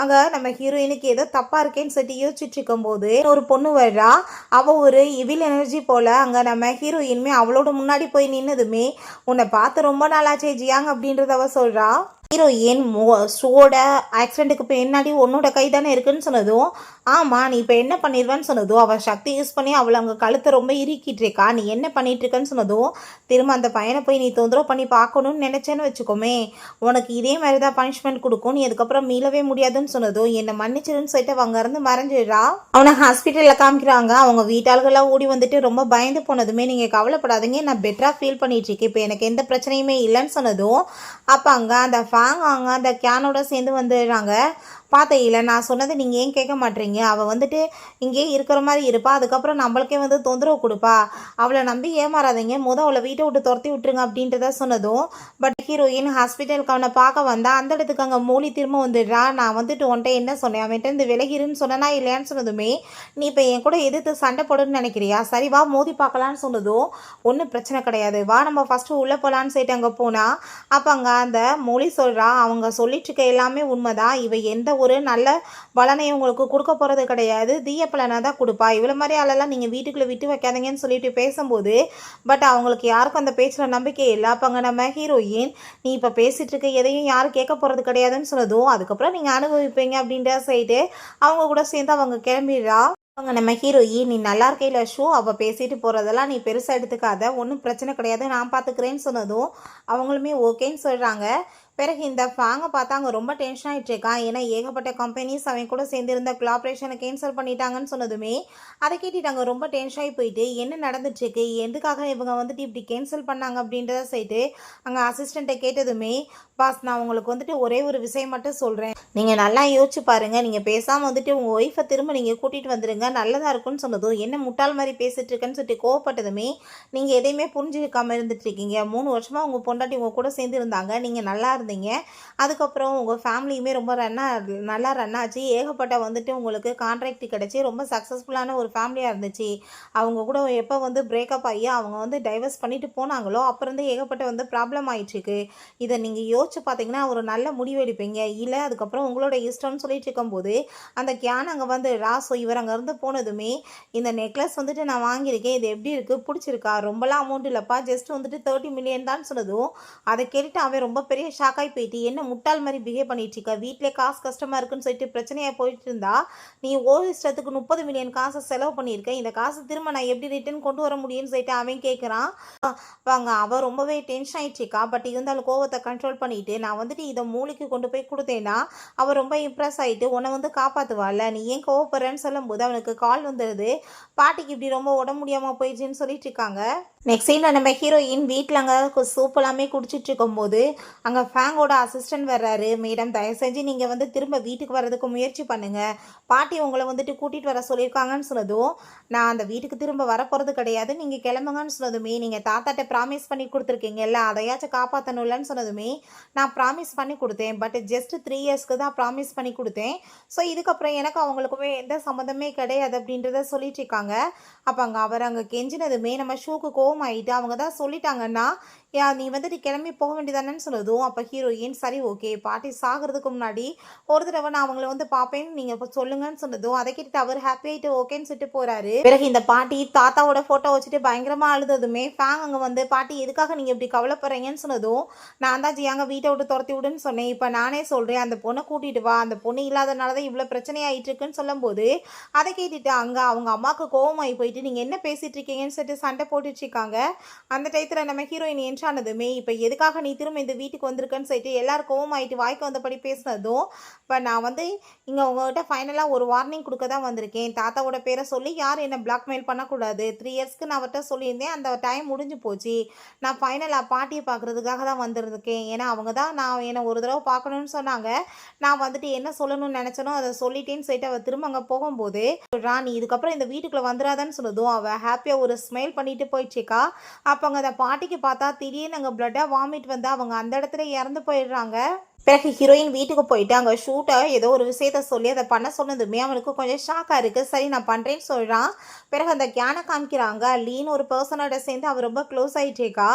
Speaker 1: அங்கே நம்ம ஹீரோயினுக்கு ஏதோ தப்பாக இருக்கேன்னு சொல்லிட்டு யோசிச்சுட்டு இருக்கும்போது ஒரு பொண்ணு வர்றா. அவள் ஒரு இவில் எனர்ஜி போல் அங்கே நம்ம ஹீரோயினுமே அவளோட முன்னாடி போய் நின்னதுமே உன்னை பார்த்து ரொம்ப நாளாச்சே ஜியாங் அப்படின்றத அவ சொல்கிறா ஹீரோயின் ஷோட ஆக்சிடென்ட்டுக்கு பின்னாடி உன்னோட கை தானே இருக்குன்னு சொன்னதும் ஆமாம் நீ இப்போ என்ன பண்ணிடுவேன்னு சொன்னதும் அவள் சக்தி யூஸ் பண்ணி அவளை அங்கே கழுத்தை ரொம்ப இறுக்கிட்டு இருக்கா நீ என்ன பண்ணிட்டு இருக்கன்னு சொன்னதும் திரும்ப அந்த பையனை போய் நீ தொந்தரவு பண்ணி பார்க்கணும்னு நினச்சேன்னு வச்சுக்கோமே உனக்கு இதே மாதிரி தான் பனிஷ்மெண்ட் கொடுக்கும் நீ அதுக்கப்புறம் மீளவே முடியாதுன்னு சொன்னதும் என்னை மன்னிச்சிருன்னு சொல்லிட்டு அவங்க இருந்து மறைஞ்சிடுறா. அவனை ஹாஸ்பிட்டலில் காமிக்கிறாங்க அவங்க வீட்டாள்களாம் ஓடி வந்துட்டு ரொம்ப பயந்து போனதுமே நீங்கள் கவலைப்படாதீங்க நான் பெட்டராக ஃபீல் பண்ணிட்டு இருக்கேன் இப்போ எனக்கு எந்த பிரச்சனையுமே இல்லைன்னு சொன்னதும் அப்போ அங்கே அந்த ஃபேங் அங்கே அந்த கேனோட சேர்ந்து வந்துடுறாங்க. பார்த்தையில நான் சொன்னது நீங்கள் ஏன் கேட்க மாட்டீங்க? அவள் வந்துட்டு இங்கேயே இருக்கிற மாதிரி இருப்பா. அதுக்கப்புறம் நம்மளுக்கே வந்து தொந்தரவு கொடுப்பா. அவளை நம்பி ஏமாறாதீங்க. முத அவளை வீட்டை விட்டு துரத்தி விட்டுருங்க அப்படின்றத சொன்னதும் பட் ஹீரோயின் ஹாஸ்பிட்டலுக்கு அவனை பார்க்க வந்தா அந்த இடத்துக்கு அங்கே மூலி திரும்ப வந்துடுறா. நான் வந்துட்டு உன்ட்ட என்ன சொன்னேன்? அவன்கிட்ட இந்த விலகிருன்னு சொன்னனா இல்லையான்னு சொன்னதுமே நீ இப்போ என் கூட எதிர்த்து சண்டை போடுன்னு நினைக்கிறியா? சரி வா மோதி பார்க்கலான்னு சொன்னதும் ஒன்றும் பிரச்சனை கிடையாது. வா நம்ம ஃபஸ்ட்டு உள்ளே போகலான்னு சொல்லிட்டு அங்கே போனா அப்போ அங்கே அந்த மொழி சொல்கிறா அவங்க சொல்லிட்டு இருக்க எல்லாமே உண்மைதான். இவ எந்த ஒரு நல்ல பலனை உங்களுக்கு கொடுக்க போகிறது கிடையாது. தீய பலனை தான் கொடுப்பா. இவ்வளோ மாதிரி ஆளெல்லாம் நீங்கள் வீட்டுக்குள்ளே விட்டு வைக்காதீங்கன்னு சொல்லிட்டு பேசும்போது பட் அவங்களுக்கு யாருக்கும் அந்த பேச்சில் நம்பிக்கை இல்லை. அப்போங்க நம்ம ஹீரோயின் நீ இப்போ பேசிகிட்டு இருக்க எதையும் யாரும் கேட்க போகிறது கிடையாதுன்னு சொன்னதும் அதுக்கப்புறம் நீங்கள் அனுபவிப்பீங்க அப்படின்ற சைடு அவங்க கூட சேர்ந்து அவங்க கிளம்பிடுறா. அவங்க நம்ம ஹீரோயின் நீ நல்லா இருக்கையில் ஷோ அவள் பேசிட்டு போகிறதெல்லாம் நீ பெருசாக எடுத்துக்காத. ஒன்றும் பிரச்சனை கிடையாது. நான் பார்த்துக்கிறேன்னு சொன்னதும் அவங்களுமே ஓகேன்னு சொல்கிறாங்க பிறகு இந்த ஃபாங்கை பார்த்தா அவங்க ரொம்ப டென்ஷன் ஆகிட்டு இருக்கான். ஏன்னா ஏகப்பட்ட கம்பெனிஸ் அவன் கூட சேர்ந்திருந்த கொலாபரேஷனை கேன்சல் பண்ணிட்டாங்கன்னு சொன்னதுமே அதை கேட்டுட்டு ரொம்ப டென்ஷன் ஆகி போயிட்டு என்ன நடந்துட்டுருக்கு எதுக்காக இவங்க வந்துட்டு இப்படி கேன்சல் பண்ணாங்க அப்படின்றத சொல்லிட்டு அங்கே அசிஸ்டண்ட்டை கேட்டதுமே பாஸ் நான் உங்களுக்கு வந்துட்டு ஒரே ஒரு விஷயம் மட்டும் சொல்கிறேன் நீங்கள் நல்லா யோசிச்சு பாருங்கள் நீங்கள் பேசாமல் வந்துட்டு உங்கள் ஒய்ஃபை திரும்ப நீங்கள் கூட்டிகிட்டு வந்துடுங்க நல்லதாக இருக்கும்னு சொன்னதும் என்ன முட்டாள் மாதிரி பேசிட்டு இருக்கேன்னு சொல்லிட்டு கோவப்பட்டதுமே நீங்கள் எதையுமே புரிஞ்சுக்காம இருந்துட்டு இருக்கீங்க. மூணு வருஷமாக உங்கள் பொண்டாட்டி உங்கள் கூட சேர்ந்து இருந்தாங்க. நீங்கள் நல்லா இருந்தீங்க அதுக்கப்புறம் உங்கள் ஃபேமிலியுமே ரொம்ப ரன்னாக நல்லா ரன் ஆச்சு. ஏகப்பட்ட வந்துட்டு உங்களுக்கு கான்ட்ராக்ட் கிடச்சி ரொம்ப சக்ஸஸ்ஃபுல்லான ஒரு ஃபேமிலியாக இருந்துச்சு. அவங்க கூட எப்போ வந்து பிரேக்கப் ஆகி அவங்க வந்து டைவர்ஸ் பண்ணிட்டு போனாங்களோ அப்புறம் ஏகப்பட்ட வந்து ப்ராப்ளம் ஆயிட்டுருக்கு. இதை நீங்கள் யோசிச்சு பார்த்தீங்கன்னா ஒரு நல்ல முடிவு எடுப்பீங்க. இல்லை அதுக்கப்புறம் உங்களோட இஷ்டம்னு சொல்லிட்டு இருக்கும்போது அந்த கியான் அங்கே வந்து ராசோ இவர் அங்கேருந்து போனதுமே இந்த நெக்லஸ் வந்துட்டு நான் வாங்கியிருக்கேன். இது எப்படி இருக்குது பிடிச்சிருக்கா? ரொம்பலாம் அமௌண்ட் இல்லைப்பா. ஜஸ்ட் வந்துட்டு தேர்ட்டி மில்லியன் தான் சொன்னதும் அதை கேட்டுட்டு அவன் ரொம்ப பெரிய ஷாக்காகி போயிட்டு என்ன முட்டாள் மாதிரி பிஹேவ் பண்ணிட்டு இருக்க? வீட்டிலே காசு கஷ்டமாக இருக்குன்னு சொல்லிட்டு பிரச்சனையாக போயிட்டு இருந்தா நீ ஒரு இஷ்டத்துக்கு முப்பது மில்லியன் காசை செலவு பண்ணியிருக்க. இந்த காசு திரும்ப நான் எப்படி ரிட்டர்ன் கொண்டு வர முடியும்னு சொல்லிட்டு அவன் கேட்குறான் வாங்க அவள் ரொம்பவே டென்ஷன் ஆகிட்ருக்கா பட் இருந்தாலும் கோவத்தை கண்ட்ரோல் பண்ணிட்டு நான் வந்துட்டு இதை மூளைக்கு கொண்டு போய் கொடுத்தேன்னா அவள் ரொம்ப இம்ப்ரெஸ் ஆகிட்டு உன்னை வந்து காப்பாற்றுவாள்ல நீ ஏன் கோவப்படுறேன்னு சொல்லும்போது அவனுக்கு கால் வந்துடுது பாட்டிக்கு இப்படி ரொம்ப உடம்பு முடியாமல் போயிடுச்சுன்னு சொல்லிட்டு இருக்காங்க. நெக்ஸ்ட் சீனில் நம்ம ஹீரோயின் வீட்டில் அங்கே சூப் எல்லாமே குடிச்சிட்டு இருக்கும்போது அங்கே ஃபேங்கோட அசிஸ்டன்ட் வர்றாரு. மேடம் தயவு செஞ்சு நீங்கள் வந்து திரும்ப வீட்டுக்கு வர்றதுக்கு முயற்சி பண்ணுங்கள் பாட்டி உங்களை வந்துட்டு கூட்டிகிட்டு வர சொல்லியிருக்காங்கன்னு சொன்னதும் நான் அந்த வீட்டுக்கு திரும்ப வரப்போகிறது கிடையாது. நீங்கள் கிளம்புங்கன்னு சொன்னதுமே நீங்கள் தாத்தாட்ட ப்ராமிஸ் பண்ணி கொடுத்துருக்கீங்கல்ல அதையாச்சும் காப்பாற்றணும்லன்னு சொன்னதுமே நான் ப்ராமிஸ் பண்ணி கொடுத்தேன். பட் ஜஸ்ட் த்ரீ இயர்ஸ்க்கு தான் ப்ராமிஸ் பண்ணி கொடுத்தேன். ஸோ இதுக்கப்புறம் எனக்கு அவங்களுக்குமே எந்த சம்மந்தமே கிடையாது அப்படின்றத சொல்லிட்டு இருக்காங்க. அப்போ அங்கே அவர் அங்கே கெஞ்சினதுமே நம்ம ஷூக்கு கோவம் ஆயிட்டு அவங்க தான் சொல்லிட்டாங்கன்னா யா நீ வந்துட்டு கிளம்பி போக வேண்டியதானேன்னு சொன்னதும் அப்போ ஹீரோயின் சரி ஓகே பாட்டி சாகிறதுக்கு முன்னாடி ஒரு தடவை நான் அவங்கள வந்து பார்ப்பேன்னு நீங்கள் சொல்லுங்கன்னு சொன்னதும் அதை கேட்டுட்டு அவர் ஹாப்பி ஆகிட்டு ஓகேன்னு சொல்லிட்டு போகிறாரு பிறகு இந்த பாட்டி தாத்தாவோட ஃபோட்டோ வச்சுட்டு பயங்கரமாக அழுததுமே ஃபேங் அங்கே வந்து பாட்டி எதுக்காக நீங்கள் இப்படி கவலைப்படுறீங்கன்னு சொன்னதும் நான் தான் ஜியாங்க வீட்டை விட்டு துரத்தி விடுன்னு சொன்னேன். இப்போ நானே சொல்கிறேன் அந்த பொண்ணை கூட்டிகிட்டு வா. அந்த பொண்ணு இல்லாதனால தான் இவ்வளோ பிரச்சனையாயிட்டு இருக்குன்னு சொல்லும்போது அதை கேட்டுட்டு அங்கே அவங்க அம்மாவுக்கு கோவமாகி போயிட்டு நீங்கள் என்ன பேசிகிட்டு இருக்கீங்கன்னு சொல்லிட்டு சண்டை போட்டுட்டு இருக்காங்க. அந்த டயத்தில் நம்ம ஹீரோயின் என்ட்ரானதுமே இப்போ எதுக்காக நீ திரும்ப இந்த வீட்டுக்கு வந்திருக்கன்னு சொல்லிட்டு எல்லாரும் கோவமாயிட்டு வாய்க்கு வந்தபடி பேசினதும் இப்போ நான் வந்து இங்கே உங்ககிட்ட ஃபைனலாக ஒரு வார்னிங் கொடுக்க தான் வந்திருக்கேன். தாத்தாவோட பேரை சொல்லி யார் என்னை பிளாக்மெயில் பண்ணக்கூடாது. த்ரீ இயர்ஸ்க்கு நான் அவர்கிட்ட சொல்லியிருந்தேன். அந்த டைம் முடிஞ்சு போச்சு. நான் ஃபைனலாக பாட்டியை பார்க்குறதுக்காக தான் வந்திருக்கேன். ஏன்னா அவங்க தான் நான் என்னை ஒரு தடவை பார்க்கணும்னு சொன்னாங்க. நான் வந்துட்டு என்ன சொல்லணும்னு நினச்சனோ அதை சொல்லிட்டேன்னு சொல்லிட்டு அவள் திரும்ப அங்கே போகும்போது ராணி இதுக்கப்புறம் இந்த வீட்டுக்குள்ளே வந்துடாதான்னு சொன்னதும் அவள் ஹாப்பியாக ஒரு ஸ்மைல் பண்ணிட்டு போயிடுச்சிக்கா. அப்போ அங்கே அந்த பாட்டிக்கு பார்த்தா திடீர்னு அங்கே பிளட்டாக வாமிட் வந்து அவங்க அந்த இடத்துல இறந்து போயிடுறாங்க. பிறகு ஹீரோயின் வீட்டுக்கு போயிட்டு அங்கே ஷூட்டை ஏதோ ஒரு விஷயத்த சொல்லி அதை பண்ண சொன்னதுமே அவனுக்கு கொஞ்சம் ஷாக்காக இருக்குது சரி நான் பண்ணுறேன்னு சொல்கிறான் பிறகு அந்த கேனை காமிக்கிறாங்க. லீன் ஒரு பர்சனோட சேர்ந்து அவர் ரொம்ப க்ளோஸ் ஆகிட்டுருக்கா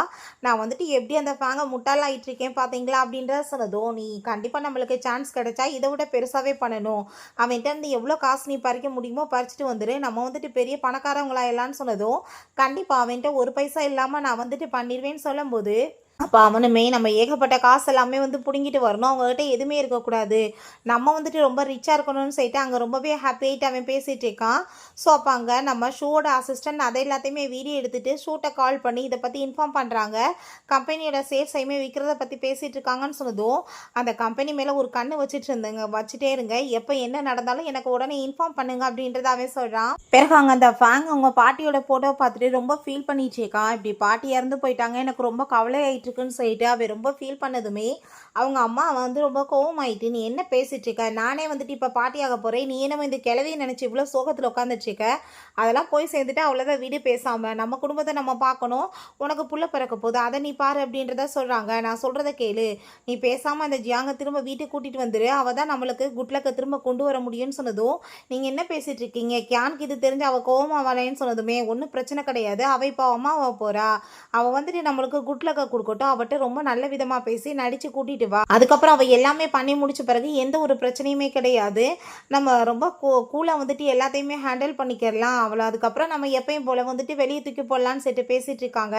Speaker 1: நான் வந்துட்டு எப்படி அந்த ஃபேங்கை முட்டாள் ஆகிட்டு இருக்கேன் பார்த்தீங்களா அப்படின்றத சொன்னதும் நீ கண்டிப்பாக நம்மளுக்கு சான்ஸ் கிடைச்சா இதை விட பெருசாகவே பண்ணணும். அவன்கிட்ட இருந்து எவ்வளோ காசு நீ பறிக்க முடியுமோ பறிச்சுட்டு வந்துடு நம்ம வந்துட்டு பெரிய பணக்காரவங்களாயிடலான்னு சொன்னதும் கண்டிப்பாக அவன்கிட்ட ஒரு பைசா இல்லாமல் நான் வந்துட்டு பண்ணிடுவேன்னு சொல்லும்போது அப்போ அவனுமே நம்ம ஏகப்பட்ட காசு எல்லாமே வந்து பிடுங்கிட்டு வரணும். அவங்ககிட்ட எதுவுமே இருக்கக்கூடாது. நம்ம வந்துட்டு ரொம்ப ரிச்சாக இருக்கணும்னு சொல்லிட்டு அங்கே ரொம்பவே ஹாப்பி ஆகிட்டு அவன் பேசிகிட்டு இருக்கான். ஸோ அப்போ அங்கே நம்ம ஷூவோட அசிஸ்டன்ட் அதை எல்லாத்தையுமே வீடியோ எடுத்துகிட்டு ஷூட்டை கால் பண்ணி இதை பற்றி இன்ஃபார்ம் பண்ணுறாங்க கம்பெனியோட சேல்ஸையுமே விற்கிறத பற்றி பேசிகிட்டு இருக்காங்கன்னு சொன்னதும் அந்த கம்பெனி மேலே ஒரு கண்ணு வச்சுட்டு இருந்தேங்க. வச்சுட்டே இருங்க. எப்போ என்ன நடந்தாலும் எனக்கு உடனே இன்ஃபார்ம் பண்ணுங்க அப்படின்றத அவன் சொல்கிறான் பிறகு அங்கே அந்த ஃபேங் அவங்க பாட்டியோட ஃபோட்டோ பார்த்துட்டு ரொம்ப ஃபீல் பண்ணிட்டு இருக்கான். இப்படி பாட்டி இறந்து போயிட்டாங்க. எனக்கு ரொம்ப கவலை ஆயிட்டு போயிட்டுருக்குன்னு சொல்லிட்டு அவ ரொம்ப ஃபீல் பண்ணதுமே அவங்க அம்மா வந்து ரொம்ப கோவமாயிட்டு நீ என்ன பேசிட்டு இருக்க நானே வந்துட்டு இப்போ பாட்டியாக போகிறேன் நீ என்ன இந்த கிளவியை நினச்சி இவ்வளோ சோகத்தில் உட்காந்துட்ருக்க அதெல்லாம் போய் சேர்ந்துட்டு அவ்வளோதான் வீடு பேசாமல் நம்ம குடும்பத்தை நம்ம பார்க்கணும். உனக்கு புள்ள பிறக்க போகுது. அதை நீ பாரு அப்படின்றத சொல்கிறாங்க நான் சொல்கிறத கேளு. நீ பேசாமல் அந்த ஜியாங்க திரும்ப வீட்டுக்கு கூட்டிகிட்டு வந்துரு. அவள் தான் நம்மளுக்கு குட்லக்கை திரும்ப கொண்டு வர முடியும்னு சொன்னதும் நீங்கள் என்ன பேசிகிட்டு இருக்கீங்க கியானுக்கு இது தெரிஞ்சு அவள் கோவமாக வரேன்னு சொன்னதுமே ஒன்றும் பிரச்சனை கிடையாது. அவள் இப்போ அம்மாவை போகிறா அவள் வந்துட்டு நம்மளுக்கு குட்லக்கை கொடுக்கட்டும். அவட்ட ரொம்ப நல்ல விதமாக பேசி நடித்து கூட்டிகிட்டு வா. அதுக்கப்புறம் அவள் எல்லாமே பண்ணி முடிச்ச பிறகு எந்த ஒரு பிரச்சனையுமே கிடையாது. நம்ம ரொம்ப கூ கூலாக வந்துட்டு எல்லாத்தையுமே ஹேண்டில் பண்ணிக்கிறலாம் அவளை அதுக்கப்புறம் நம்ம எப்பயும் போல் வந்துட்டு வெளியே தூக்கி போடலான்னு சொல்லிட்டு பேசிகிட்டு இருக்காங்க.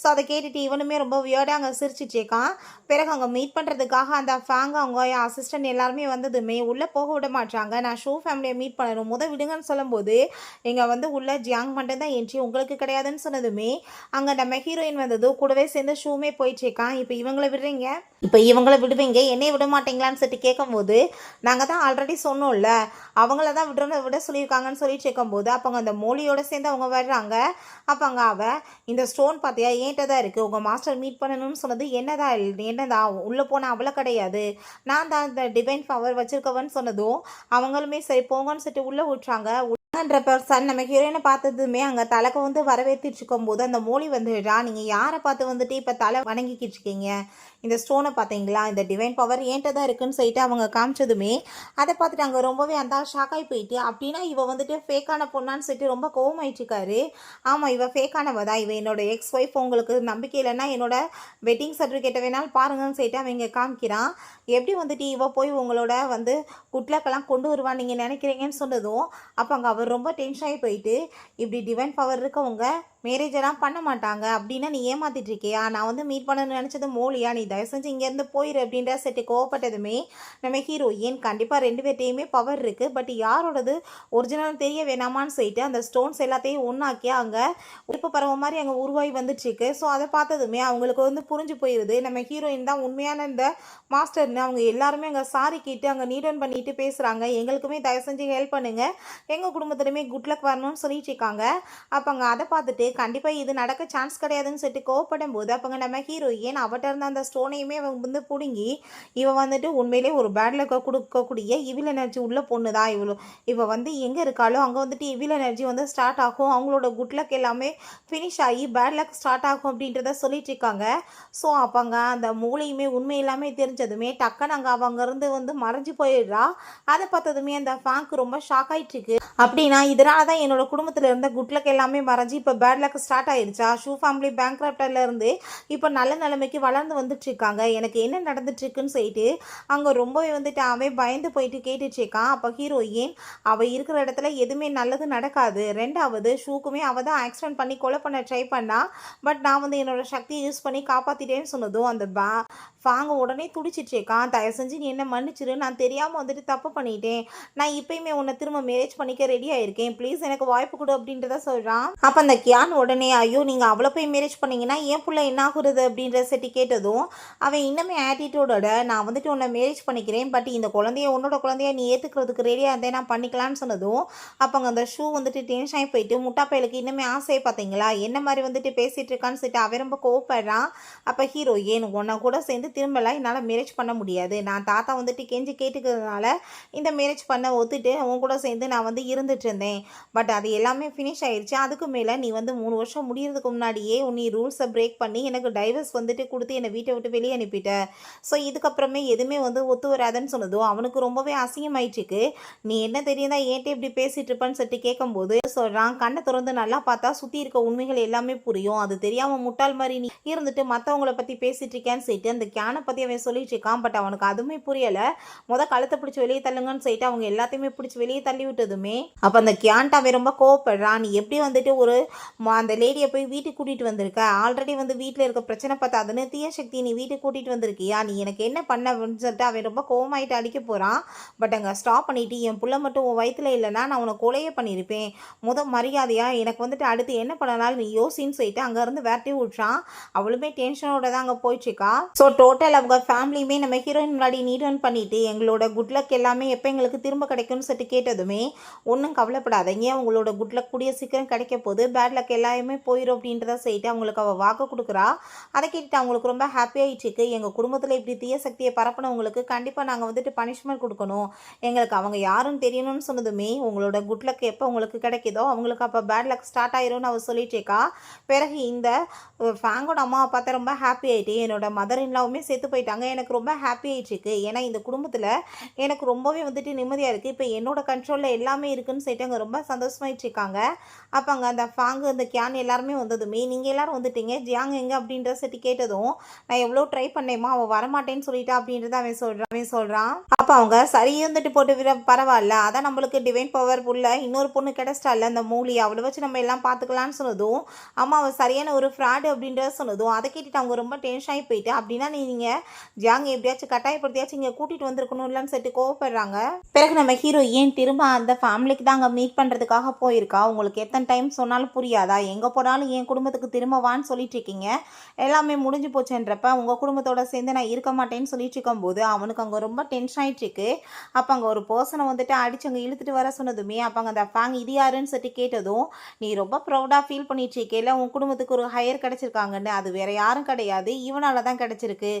Speaker 1: ஸோ அதை கேட்டுட்டு இவனுமே ரொம்ப வியர்டாக அங்கே சிரிச்சிட்டு இருக்கான். பிறகு அங்கே மீட் பண்ணுறதுக்காக அந்த ஃபேங் அவங்க அசிஸ்டன்ட் எல்லாருமே வந்ததுமே உள்ளே போக விட மாட்டாங்க நான் ஷூ ஃபேமிலியை மீட் பண்ணணும். முத விடுங்கன்னு சொல்லும்போது இங்கே வந்து உள்ள ஜியாங் மட்டும் தான் என்ட்ரி உங்களுக்கு கிடையாதுன்னு சொன்னதுமே அங்கே நம்ம ஹீரோயின் வந்ததும் கூடவே சேர்ந்து ஷூமே போயிட்டு இருக்கான். இப்போ இவங்களை விடுறீங்க? இப்போ இவங்களை விடுவீங்க என்னையை விட மாட்டீங்களான்னு சொல்லிட்டு கேட்கும்போது நாங்கள் தான் ஆல்ரெடி சொன்னோம்ல அவங்கள தான் விடுற விட சொல்லியிருக்காங்கன்னு சொல்லி கேட்கும்போது அப்போ அந்த மோலியோட சேர்ந்து அவங்க வர்றாங்க. அப்போ அங்கே அவ இந்த ஸ்டோன் பார்த்தியா ஏன்ட்ட தான் இருக்குது உங்கள் மாஸ்டர் மீட் பண்ணணும்னு சொன்னது என்னதான் என்னதான் உள்ளே போனால் அவ்வளோ கிடையாது. நான் தான் இந்த டிவைன் பவர் வச்சுருக்கவன்னு சொன்னதும் அவங்களுமே சரி போங்கன்னு சொல்லிட்டு உள்ளே விட்றாங்க ன்ற பர்சன் நம்ம ஹீரோயினை பார்த்ததுமே அங்கே தலைக்கு வந்து வரவேற்றிட்டு இருக்கும்போது அந்த மோலி வந்துடுறா நீங்கள் யாரை பார்த்து வந்துட்டு இப்போ தலை வணங்கிக்கிட்டு இருக்கீங்க? இந்த ஸ்டோனை பார்த்தீங்களா? இந்த டிவைன் பவர் ஏன்ட்ட தான் இருக்குன்னு சொல்லிட்டு அவங்க காமிச்சதுமே அதை பார்த்துட்டு அங்கே ரொம்பவே அந்த ஷாக் ஆகி போயிட்டு அப்படின்னா இவ வந்துட்டு ஃபேக்கான பொண்ணான்னு சொல்லிட்டு ரொம்ப கோவமாயிட்டு இருக்காரு ஆமாம் இவ ஃபேக்கானவ தான். இவ என்னோட எக்ஸ் ஒய்ஃப் உங்களுக்கு நம்பிக்கை இல்லைன்னா என்னோட வெட்டிங் சர்டிஃபிகேட்டை வேணாலும் பாருங்கன்னு சொல்லிட்டு அவன் இங்கே காமிக்கிறான். எப்படி வந்துட்டு இவ போய் உங்களோட வந்து குட்லக்கெல்லாம் கொண்டு வருவா நீங்கள் நினைக்கிறீங்கன்னு சொன்னதும் அப்போ அங்கே அவர் ரொம்ப டென்ஷன் ஆகி போயிட்டு இப்படி டிவைன் பவர் இருக்கவங்க மேரேஜ் எல்லாம் பண்ண மாட்டாங்க அப்படின்னா நீ ஏமாத்திட்டு இருக்கியா? நான் வந்து மீட் பண்ணணும்னு நினச்சது மோலியா நீ தயவு செஞ்சு இங்கேருந்து போயிரு அப்படின்ற செட்டு கோவப்பட்டதுமே நம்ம ஹீரோயின் கண்டிப்பாக ரெண்டு பேர்ட்டையுமே பவர் இருக்குது பட் யாரோடது? ஒரிஜினல் தெரிய வேணாமான்னு சொல்லிட்டு அந்த ஸ்டோன்ஸ் எல்லாத்தையும் ஒன்றாக்கி அங்கே உறுப்பு பறவை மாதிரி அங்கே உருவாகி வந்துட்டுருக்கு. ஸோ அதை பார்த்ததுமே அவங்களுக்கு வந்து புரிஞ்சு போயிடுது நம்ம ஹீரோயின் தான் உண்மையான இந்த மாஸ்டர்னு அவங்க எல்லாருமே அங்கே சாரி கேட்டு அங்கே நீடன் பண்ணிட்டு பேசுகிறாங்க எங்களுக்குமே தயவு செஞ்சு ஹெல்ப் பண்ணுங்கள் எங்கள் குடும்பத்துலையுமே குட் லக் வரணும்னு சொல்லிட்டு இருக்காங்க. அப்போ அங்கே அதை பார்த்துட்டு கண்டிப்பாக இது நடக்க சான்ஸ் கிடையாதுன்னு சொல்லிட்டு கோவப்படும் போது அப்போங்க நம்ம ஹீரோயின் அவட்ட இருந்த அந்த ஸ்டோனையுமே அவன் வந்து பிடுங்கி இவன் வந்துட்டு உண்மையிலே ஒரு பேட் லக்கை கொடுக்கக்கூடிய இவில் எனர்ஜி உள்ள பொண்ணு தான் இவ்வளோ இவ வந்து எங்கே இருக்காளோ அங்கே வந்துட்டு இவில் எனர்ஜி வந்து ஸ்டார்ட் ஆகும். அவங்களோட குட் லக் எல்லாமே ஃபினிஷ் ஆகி பேட் லக் ஸ்டார்ட் ஆகும் அப்படின்றத சொல்லிட்டு இருக்காங்க. ஸோ அப்போங்க அந்த மூளையுமே உண்மை எல்லாமே தெரிஞ்சதுமே டக்குன்னு அங்கே அவங்க இருந்து வந்து மறைஞ்சு போயிடுறா. அதை பார்த்ததுமே அந்த ஃபேங்க் ரொம்ப ஷாக் ஆயிட்டு இருக்கு. அப்படின்னா இதனால தான் என்னோட குடும்பத்தில் இருந்த குட் லக் எல்லாமே மறைஞ்சு இப்போ பேட் லக் ஸ்டார்ட் ஆயிடுச்சா ஷூ ஃபேமிலி பேங்க் இருந்து இப்போ நல்ல நிலைமைக்கு வளர்ந்து வந்துட்டு இருக்காங்க எனக்கு என்ன நடந்துட்டுருக்குன்னு சொல்லிட்டு அங்கே ரொம்பவே வந்துட்டு அவன் பயந்து போயிட்டு கேட்டுட்டு அப்போ ஹீரோயின் அவள் இருக்கிற இடத்துல எதுவுமே நல்லது நடக்காது. ரெண்டாவது ஷூக்குமே அவள் தான் ஆக்சிடென்ட் பண்ணி கொலை பண்ண ட்ரை பண்ணா. பட் நான் வந்து என்னோட சக்தியை யூஸ் பண்ணி காப்பாற்றிட்டேன்னு சொன்னதும் அந்த பா ஃபாங்க உடனே துடிச்சிட்ருக்கான் தயவு செஞ்சு நீ என்ன மன்னிச்சிரு. நான் தெரியாமல் வந்துட்டு தப்பு பண்ணிட்டேன். நான் இப்பயுமே உன்னை திரும்ப மேரேஜ் பண்ணிக்க ரெடி ஆயிருக்கேன். ப்ளீஸ் எனக்கு வாய்ப்பு கொடு அப்படின்றத சொல்கிறான் அப்போ அந்த கியான் உடனே ஐயோ நீங்கள் அவ்வளோ போய் மேரேஜ் பண்ணீங்கன்னா என் பிள்ளை என்ன ஆகுறது? அப்படின்ற செட்டி கேட்டதும் அவன் இன்னுமே ஆட்டிடியூடோட நான் வந்துட்டு உன்னை மேரேஜ் பண்ணிக்கிறேன் பட் இந்த குழந்தைய உன்னோட குழந்தைய நீ ஏற்றுக்கிறதுக்கு ரெடியாக இருந்தே நான் பண்ணிக்கலாம்னு சொன்னதும் அப்போ அந்த ஷூ வந்துட்டு டென்ஷன் ஆகி போயிட்டு முட்டாப்பையலுக்கு இன்னுமே ஆசையை பார்த்தீங்களா? என்ன மாதிரி வந்துட்டு பேசிகிட்டு இருக்கான்னு சொல்லிட்டு அவன் ரொம்ப கோவப்படுறான். அப்போ ஹீரோ ஏன் உன்னை கூட சேர்ந்து திரும்பலாம் என்னால் மேரேஜ் பண்ண முடியாது. நான் தாத்தா வந்துட்டு கெஞ்சி கேட்டுக்கிறதுனால இந்த மேரேஜ் பண்ண ஒத்துட்டு உன் கூட சேர்ந்து நான் வந்து இருந்துட்டு இருந்தேன். பட் அது எல்லாமே ஃபினிஷ் ஆயிடுச்சு அதுக்கு மேலே நீ வந்து மூணு வருஷம் முடியறதுக்கு முன்னாடியே நீ ரூல்ஸை பிரேக் பண்ணி எனக்கு டைவர்ஸ் வந்துட்டு கொடுத்து என்னை வீட்டை விட்டு வெளியே அனுப்பிட்ட. ஸோ இதுக்கப்புறமே எதுவுமே வந்து ஒத்து வராதுன்னு சொன்னதும் அவனுக்கு ரொம்பவே அசிங்கமாயிட்டுருக்கு. நீ என்ன தெரியுதா ஏன்ட்டு இப்படி பேசிட்டு இருப்பேன்னு சொல்லிட்டு கேட்கும்போது சொல்கிறான் கண்ணை திறந்து நல்லா பார்த்தா சுற்றி இருக்க உண்மைகள் எல்லாமே புரியும். அது தெரியாமல் முட்டாள் மாதிரி நீ இருந்துட்டு மற்றவங்கள பற்றி பேசிட்டு இருக்கேன்னு சொல்லிட்டு அந்த கேனை பற்றி அவன் சொல்லிட்டு இருக்கான். பட் அவனுக்கு அதுவுமே புரியலை. முத கழுத்தை பிடிச்சி வெளியே தள்ளுங்கன்னு சொல்லிட்டு அவங்க எல்லாத்தையுமே பிடிச்சி வெளியே தள்ளி விட்டதுமே அப்போ அந்த கியான்ட்ட அவன் ரொம்ப கோவப்படுறான். நீ எப்படி வந்துட்டு ஒரு அந்த லேடியை போய் வீட்டுக்கு கூட்டிகிட்டு வந்திருக்க? ஆல்ரெடி வந்து வீட்டில் இருக்க பிரச்சனை பார்த்தாதுன்னு தீய சக்தி நீ வீட்டுக்கு கூட்டிகிட்டு வந்திருக்கியா? நீ எனக்கு என்ன பண்ண அப்படின்னு சொல்லிட்டு அவன் ரொம்ப கோவமாயிட்டு அடிக்க போகிறான் பட் அங்கே ஸ்டாப் பண்ணிவிட்டு என் புள்ள மட்டும் உன் வயிற்றுல இல்லைன்னா நான் உன்னை கொலையே பண்ணியிருப்பேன். முத மரியாதையா எனக்கு வந்துட்டு அடுத்து என்ன பண்ணனாலும் நீ யோசின்னு சொல்லிட்டு அங்கேருந்து விரட்டி விட்றான். அவளுமே டென்ஷனோட தான் அங்கே போயிட்டுருக்கா. ஸோ டோட்டல் அவங்க ஃபேமிலியுமே நம்ம ஹீரோயின் முன்னாடி நீட் ரன் பண்ணிவிட்டு எங்களோட குட் லக் எல்லாமே எப்போ எங்களுக்கு திரும்ப கிடைக்கும்னு சொல்லிட்டு கேட்டதுமே ஒன்றும் கவலைப்படாதீங்க உங்களோட குட் லக் கூடிய சீக்கிரம் கிடைக்க போகுது. பேட் லக் எல்லாமே போயிடும் அப்படின்றத சொல்லிட்டு அவங்களுக்கு அவள் வாக்கு கொடுக்குறா. அதை கேட்டுட்டு அவங்களுக்கு ரொம்ப ஹாப்பியாக ஆயிடுச்சுக்கு எங்கள் குடும்பத்தில் இப்படி தீய சக்தியை பரப்பினவங்களுக்கு கண்டிப்பாக நாங்கள் வந்துட்டு பனிஷ்மெண்ட் கொடுக்கணும். எங்களுக்கு அவங்க யாருன்னு தெரியணும்னு சொன்னதுமே உங்களோட குட் லக் எப்போ உங்களுக்கு கிடைக்குதோ அவங்களுக்கு அப்போ பேட் லக் ஸ்டார்ட் ஆயிரும்னு அவள் சொல்லிட்டேக்கா பிறகு இந்த ஃபேங்கோட அம்மாவை பார்த்தா ரொம்ப ஹாப்பி ஆகிட்டு என்னோட மதர் இன்லாவுமே செத்து போயிட்டாங்க. எனக்கு ரொம்ப ஹாப்பி ஆயிடுச்சுக்கு. ஏன்னா இந்த குடும்பத்தில் எனக்கு ரொம்பவே வந்துட்டு நிம்மதியாக இருக்குது இப்போ என்னோட கண்ட்ரோலில் எல்லாமே இருக்குதுன்னு சொல்லிட்டு அங்கே ரொம்ப சந்தோஷமாயிட்டு இருக்காங்க அப்போ அங்கே அந்த ஃபாங்கு அந்த கேன் எல்லாருமே வந்ததுமே நீங்கள் எல்லோரும் வந்துட்டீங்க. ஜியாங் எங்கே அப்படின்ற சட்டி கேட்டதும் நான் எவ்வளோ ட்ரை பண்ணேம்மா அவள் வரமாட்டேன்னு சொல்லிட்டா அப்படின்றத அவன் சொல்கிறான் அவன் சொல்கிறான் அப்போ அவங்க சரி இருந்துட்டு போட்டு விட பரவாயில்ல. அதான் நம்மளுக்கு டிவைன் பவர் புள்ள இன்னொரு பொண்ணு கிடச்சிட்டால அந்த மூலி அவளை வச்சு நம்ம எல்லாம் பார்த்துக்கலான்னு சொன்னதும் அம்மா அவள் சரியான ஒரு ஃப்ராடு அப்படின்றத சொன்னதும் அதை கேட்டுட்டு அவங்க ரொம்ப டென்ஷன் ஆகி போயிட்டு அப்படின்னா நீங்கள் ஜாங்க எப்படியாச்சும் கட்டாயப்படுத்தியாச்சும் இங்கே கூட்டிகிட்டு வந்திருக்கணும் இல்லைன்னு சொல்லிட்டு கோவப்படுறாங்க. பிறகு நம்ம ஹீரோ ஏன் திரும்ப அந்த ஃபேமிலிக்கு தான் அங்கே மீட் பண்ணுறதுக்காக போயிருக்கா? உங்களுக்கு எத்தனை டைம் சொன்னாலும் புரியாதா? எங்கே போனாலும் என் குடும்பத்துக்கு திரும்ப வான்னு சொல்லிட்டு இருக்கீங்க. எல்லாமே முடிஞ்சு போச்சுன்றப்ப உங்கள் குடும்பத்தோட சேர்ந்து நான் இருக்க மாட்டேன்னு சொல்லிட்டு இருக்கும்போது அவனுக்கு அங்கே ரொம்ப டென்ஷன் ஆகிட்டு போயிட்டுருக்கு. அப்போ அங்கே ஒரு பர்சனை வந்துட்டு அடிச்சு அங்கே இழுத்துட்டு வர சொன்னதுமே அப்போ அங்கே அந்த ஃபேங் இது யாருன்னு சொல்லிட்டு கேட்டதும் நீ ரொம்ப ப்ரௌடாக ஃபீல் பண்ணிட்டு இருக்கேல உன் குடும்பத்துக்கு ஒரு ஹையர் கிடைச்சிருக்காங்கன்னு. அது வேற யாரும் கிடையாது. இவனால தான் கிடைச்சிருக்கு.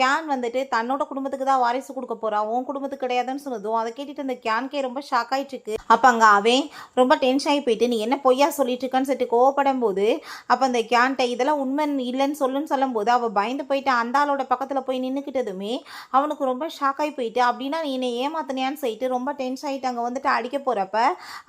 Speaker 1: கேன் வந்துட்டு தன்னோட குடும்பத்துக்கு தான் வாரிசு கொடுக்க போறா. உன் குடும்பத்துக்கு கிடையாதுன்னு சொன்னதும் அதை கேட்டுட்டு அந்த கேன்கே ரொம்ப ஷாக் ஆயிட்டு இருக்கு அப்போ அங்கே அவன் ரொம்ப டென்ஷன் ஆகி போயிட்டு நீ என்ன பொய்யா சொல்லிட்டு இருக்கான்னு சொல்லிட்டு கோவப்படும் போது அப்போ அந்த கேன்ட்ட இதெல்லாம் உண்மை இல்லைன்னு சொல்லுன்னு சொல்லும்போது அவள் பயந்து போயிட்டு அந்த ஆளோட பக்கத்தில் போய் நின்றுக்கிட்டதுமே அவனுக்கு ரொம்ப ஷாக் ஆகி போயிட்டு அப்படி அப்படின்னா நீ என்னை ஏமாத்தினியான்னு சொல்லிட்டு ரொம்ப டென்ஷன் ஆகிட்டு அங்கே வந்துட்டு அடிக்க போகிறப்ப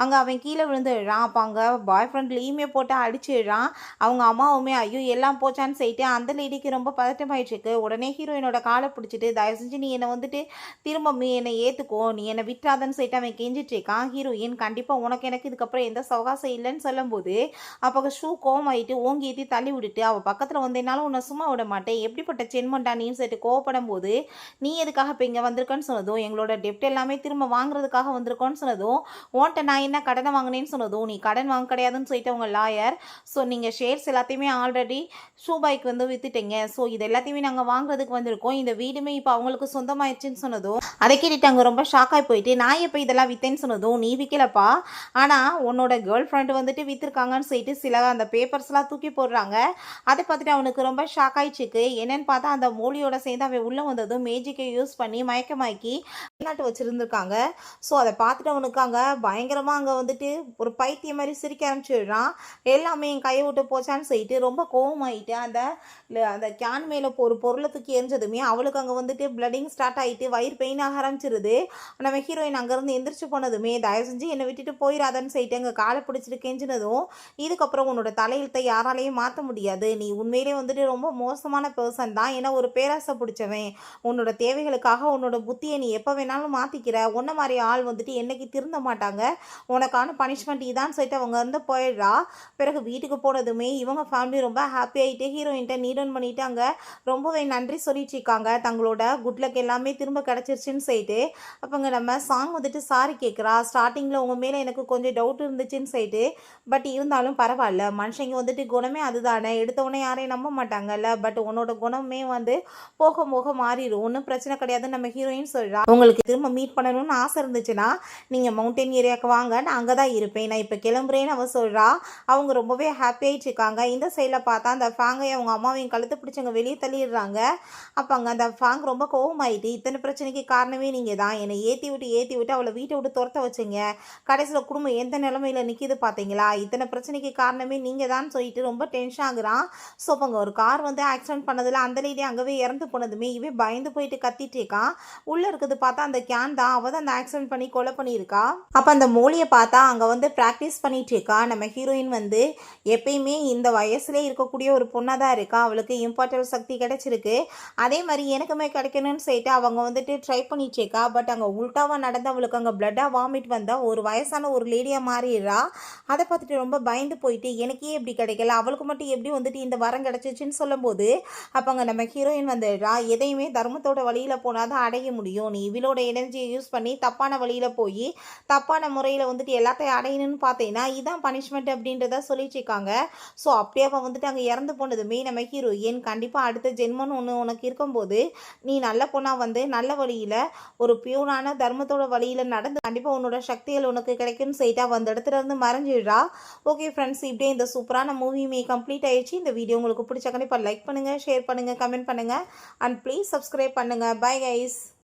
Speaker 1: அங்கே அவன் கீழே விழுந்துடுறான். அப்போ அங்கே பாய் ஃப்ரெண்ட் லீமே போட்டு அடிச்சிடுறான். அவங்க அம்மாவுமே ஐயோ எல்லாம் போச்சான்னு சொல்லிட்டு அந்த லேடிக்கு ரொம்ப பதட்டமாயிட்டுருக்கு உடனே ஹீரோயினோட காலை பிடிச்சிட்டு தயவு செஞ்சு நீ என்னை வந்துட்டு திரும்ப நீ என்னை ஏற்றுக்கோ நீ என்னை விட்டாதன்னு சொல்லிட்டு அவன் கெஞ்சிட்டு இருக்கான் ஹீரோயின் கண்டிப்பாக உனக்கு எனக்கு இதுக்கப்புறம் எந்த சவகாசம் இல்லைன்னு சொல்லும்போது அப்போ ஷூ கோமாயிட்டு ஓங்கி ஏற்றி தள்ளி விட்டுட்டு அவள் பக்கத்தில் வந்தேனாலும் உன்னை சும்மா விட மாட்டேன். எப்படிப்பட்ட சென்மண்டா நீன்னு சொல்லிட்டு கோவப்படும் போது நீ எதுக்காக இப்போ இங்கே வந்திருக்கன்னு சொன்னதும் எங்களோட டெப்ட் எல்லாமே திரும்ப வாங்குறதுக்காக வந்திருக்கோன்னு சொன்னதும் ஓன்ட்ட நான் என்ன கடனை வாங்கினேன்னு சொன்னதும் நீ கடன் வாங்க கிடையாதுன்னு சொல்லிட்டு உங்கள் லாயர் ஸோ நீங்கள் ஷேர்ஸ் எல்லாத்தையுமே ஆல்ரெடி ஷூபாய்க்கு வந்து விற்றுட்டீங்க ஸோ இது எல்லாத்தையுமே நாங்கள் வாங்குறதுக்கு வந்திருக்கோம். இந்த வீடுமே இப்போ அவங்களுக்கு சொந்தமாயிடுச்சுன்னு சொன்னதும் அதை கேட்டுட்டு அங்கே ரொம்ப ஷாக் ஆகி போயிட்டு நான் எப்போ இதெல்லாம் விற்றேன்னு சொன்னதும் நீ விற்கலப்பா ஆனால் உன்னோட கேர்ள் ஃப்ரெண்டு வந்துட்டு விற்றுருக்காங்கன்னு சொல்லிட்டு சில அந்த பேப்பர்ஸ்லாம் தூக்கி போடுறாங்க. அதை பார்த்துட்டு அவனுக்கு ரொம்ப ஷாக் ஆயிடுச்சுக்கு. என்னன்னு பார்த்தா அந்த மூலியோட சேர்ந்து அவன் உள்ளே வந்ததும் மேஜிக்கை யூஸ் பண்ணி மயக்கமாக்கி வெளிநாட்டு வச்சுருந்துருக்காங்க. ஸோ அதை பார்த்துட்டு அவனுக்கு அங்கே பயங்கரமாக அங்கே வந்துட்டு ஒரு பைத்தியம் மாதிரி சிரிக்க ஆரம்பிச்சிடுறான். எல்லாமே என் கையை விட்டு போச்சான்னு சொல்லிட்டு ரொம்ப கோவமாயிட்டு அந்த ல- அந்த கேன் மேலே ஒரு பொருளை தூக்கி எரிஞ்சதுமே அவளுக்கு அங்கே வந்துட்டு பிளடிங் ஸ்டார்ட் ஆகிட்டு வயிறு பெயின் ஆக ஆரம்பிச்சிருது. நம்ம ஹீரோயின் அங்கேருந்து எந்திரிச்சு போனதுமே தயவு செஞ்சு என்னை விட்டுட்டு போயிடாதன்னு சொல்லிட்டு அங்கே காலை பிடிச்சிட்டு கெஞ்சினதும் இதுக்கப்புறம் உன்னோட தலையெழுத்தை யாராலையும் மாற்ற முடியாது. நீ உண்மையிலே வந்துட்டு ரொம்ப மோசமான பர்சன் தான். ஏன்னா ஒரு பேராசை பிடிச்சவன். உன்னோட தேவைகளுக்காக உன்னோட புத்தியை நீ எப்போ வேணாலும் மாற்றிக்கிற உன்ன மாதிரி ஆள் வந்துட்டு என்னைக்கு திருந்த மாட்டாங்க. உனக்கான பனிஷ்மெண்ட் இதான்னு சொல்லிட்டு அவங்க வந்து போயிடுறா. பிறகு வீட்டுக்கு போனதுமே இவங்க ஃபேமிலி ரொம்ப ஹாப்பி ஆகிட்டு ஹீரோயின்ட்ட நீடன் பண்ணிட்டு அங்கே ரொம்பவே நன்றி சொல்லிட்டு இருக்காங்க. தங்களோட குட் லக் எல்லாமே திரும்ப கிடச்சிருச்சுன்னு சொல்லிட்டு. அப்போங்க நம்ம சாங் வந்துட்டு சாரி கேட்குறா ஸ்டார்டிங்கில் உங்கள் மேலே எனக்கு கொஞ்சம் டவுட் இருந்துச்சுன்னு சொல்லிட்டு. பட் இருந்தாலும் பரவாயில்ல. மனுஷங்க வந்துட்டு குணமே அதுதானே. எடுத்தவொடனே யாரையும் நம்ப மாட்டாங்கல்ல. பட் உன்னோட குணமே வந்து போக போக மாறிடும். ஒன்றும் பிரச்சனை கிடையாதுன்னு நம்ம ஹீரோயின் சொல்கிறா உங்களுக்கு திரும்ப மீட் பண்ணணும்னு ஆசை இருந்துச்சுன்னா நீங்கள் மவுண்டைன் ஏரியாவுக்கு வாங்க நான் அங்கே தான் இருப்பேன். நான் இப்போ கிளம்புறேன்னு அவள் சொல்கிறா அவங்க ரொம்பவே ஹாப்பி இருக்காங்க இந்த சைடில் பார்த்தா அந்த ஃபேங்கை அவங்க அம்மாவையும் கழுத்து பிடிச்சவங்க வெளியே தள்ளிடுறாங்க. அப்போ அங்கே அந்த ஃபேங் ரொம்ப கோவமாயிட்டு இத்தனை பிரச்சனைக்கு காரணமே நீங்கள் தான். என்னை ஏற்றி விட்டு ஏற்றி விட்டு அவளை வீட்டை விட்டு துரத்த வச்சீங்க. கடைசியில் குடும்பம் எந்த நிலமையில் நிற்கிது பார்த்தீங்களா? இத்தனை பிரச்சனைக்கு காரணமே நீங்கள் தான் சொல்லிட்டு ரொம்ப டென்ஷன் ஆகுறான். ஸோ அவங்க ஒரு கார் வந்து ஆக்சிடென்ட் பண்ணதில் அந்த லேடி அங்கவே இறந்து போனதுமே இவன் பயந்து போயிட்டு கத்திட்டு இருக்கான். உள்ளே இருக்குது பார்த்தா அந்த கேன் தான். அவள் தான் அந்த ஆக்சிடென்ட் பண்ணி கொலை பண்ணியிருக்கா. அப்போ அந்த மூலியை பார்த்தா அங்கே வந்து ப்ராக்டிஸ் பண்ணிட்டு இருக்கா நம்ம ஹீரோயின் வந்து எப்பயுமே இந்த வயசுலேயே இருக்கக்கூடிய ஒரு பொண்ணாக தான் இருக்கா. அவளுக்கு இம்பார்ட்டன்ட் சக்தி கிடைச்சிருக்கு. அதே மாதிரி எனக்குமே கிடைக்கணும்னு சொல்லிட்டு அவங்க வந்துட்டு ட்ரை பண்ணிட்டு இருக்கா பட் அங்கே உல்ட்டாவாக நடந்து அவளுக்கு அங்கே பிளட்டாக வாமிட் வந்தால் ஒரு வயசான ஒரு லேடியாக மாறிடுறா. அதை பார்த்துட்டு ரொம்ப பயந்து போயிட்டு எனக்கே இப்படி கிடைக்கல. அவளுக்கு மட்டும் எப்படி வந்துட்டு இந்த வரம் கிடச்சிச்சின்னு சொல்லும்போது அப்போ அங்கே நம்ம ஹீரோயின் வந்துடுறா. எதையுமே தர்மத்தோட வழியில் போனால் தான் அடைய முடியும். நீ இவளோட எனர்ஜியை யூஸ் பண்ணி தப்பான வழியில் போய் தப்பான முறையில் வந்துட்டு எல்லாத்தையும் அடையணும்னு பார்த்தீங்கன்னா இதான் பனிஷ்மெண்ட் அப்படின்றத சொல்லிச்சிருக்காங்க ஸோ அப்படியே அவள் வந்துட்டு அங்கே இறந்து போனதுமே நம்ம ஹீரோயின் கண்டிப்பாக அடுத்த ஜென்மன்னு ஒன்று உனக்கு இருக்கும்போது நீ நல்ல பொண்ணாக வந்து நல்ல வழியில் ஒரு பியூரான தர்மத்தோட வழியில் நடந்து கண்டிப்பாக உன்னோட சக்திகள் உனக்கு கிடைக்கும்னு சொல்லிட்டு அவள் அந்த இடத்துல இருந்து மறைஞ்சிடுறா. ஓகே ஃப்ரெண்ட்ஸ் இப்படியே இந்த சூப்பரான மூவியுமே கம்ப்ளீட் ஆயிடுச்சு. இந்த வீடியோ உங்களுக்கு பிடிச்ச கண்டிப்பாக லைக் பண்ணுங்கள் ஷேர் பண்ணுங்கள் கமெண்ட் பண்ணுங்கள் அண்ட் ப்ளீஸ் சப்ஸ்கிரைப் பண்ணுங்கள் பை கைஸ்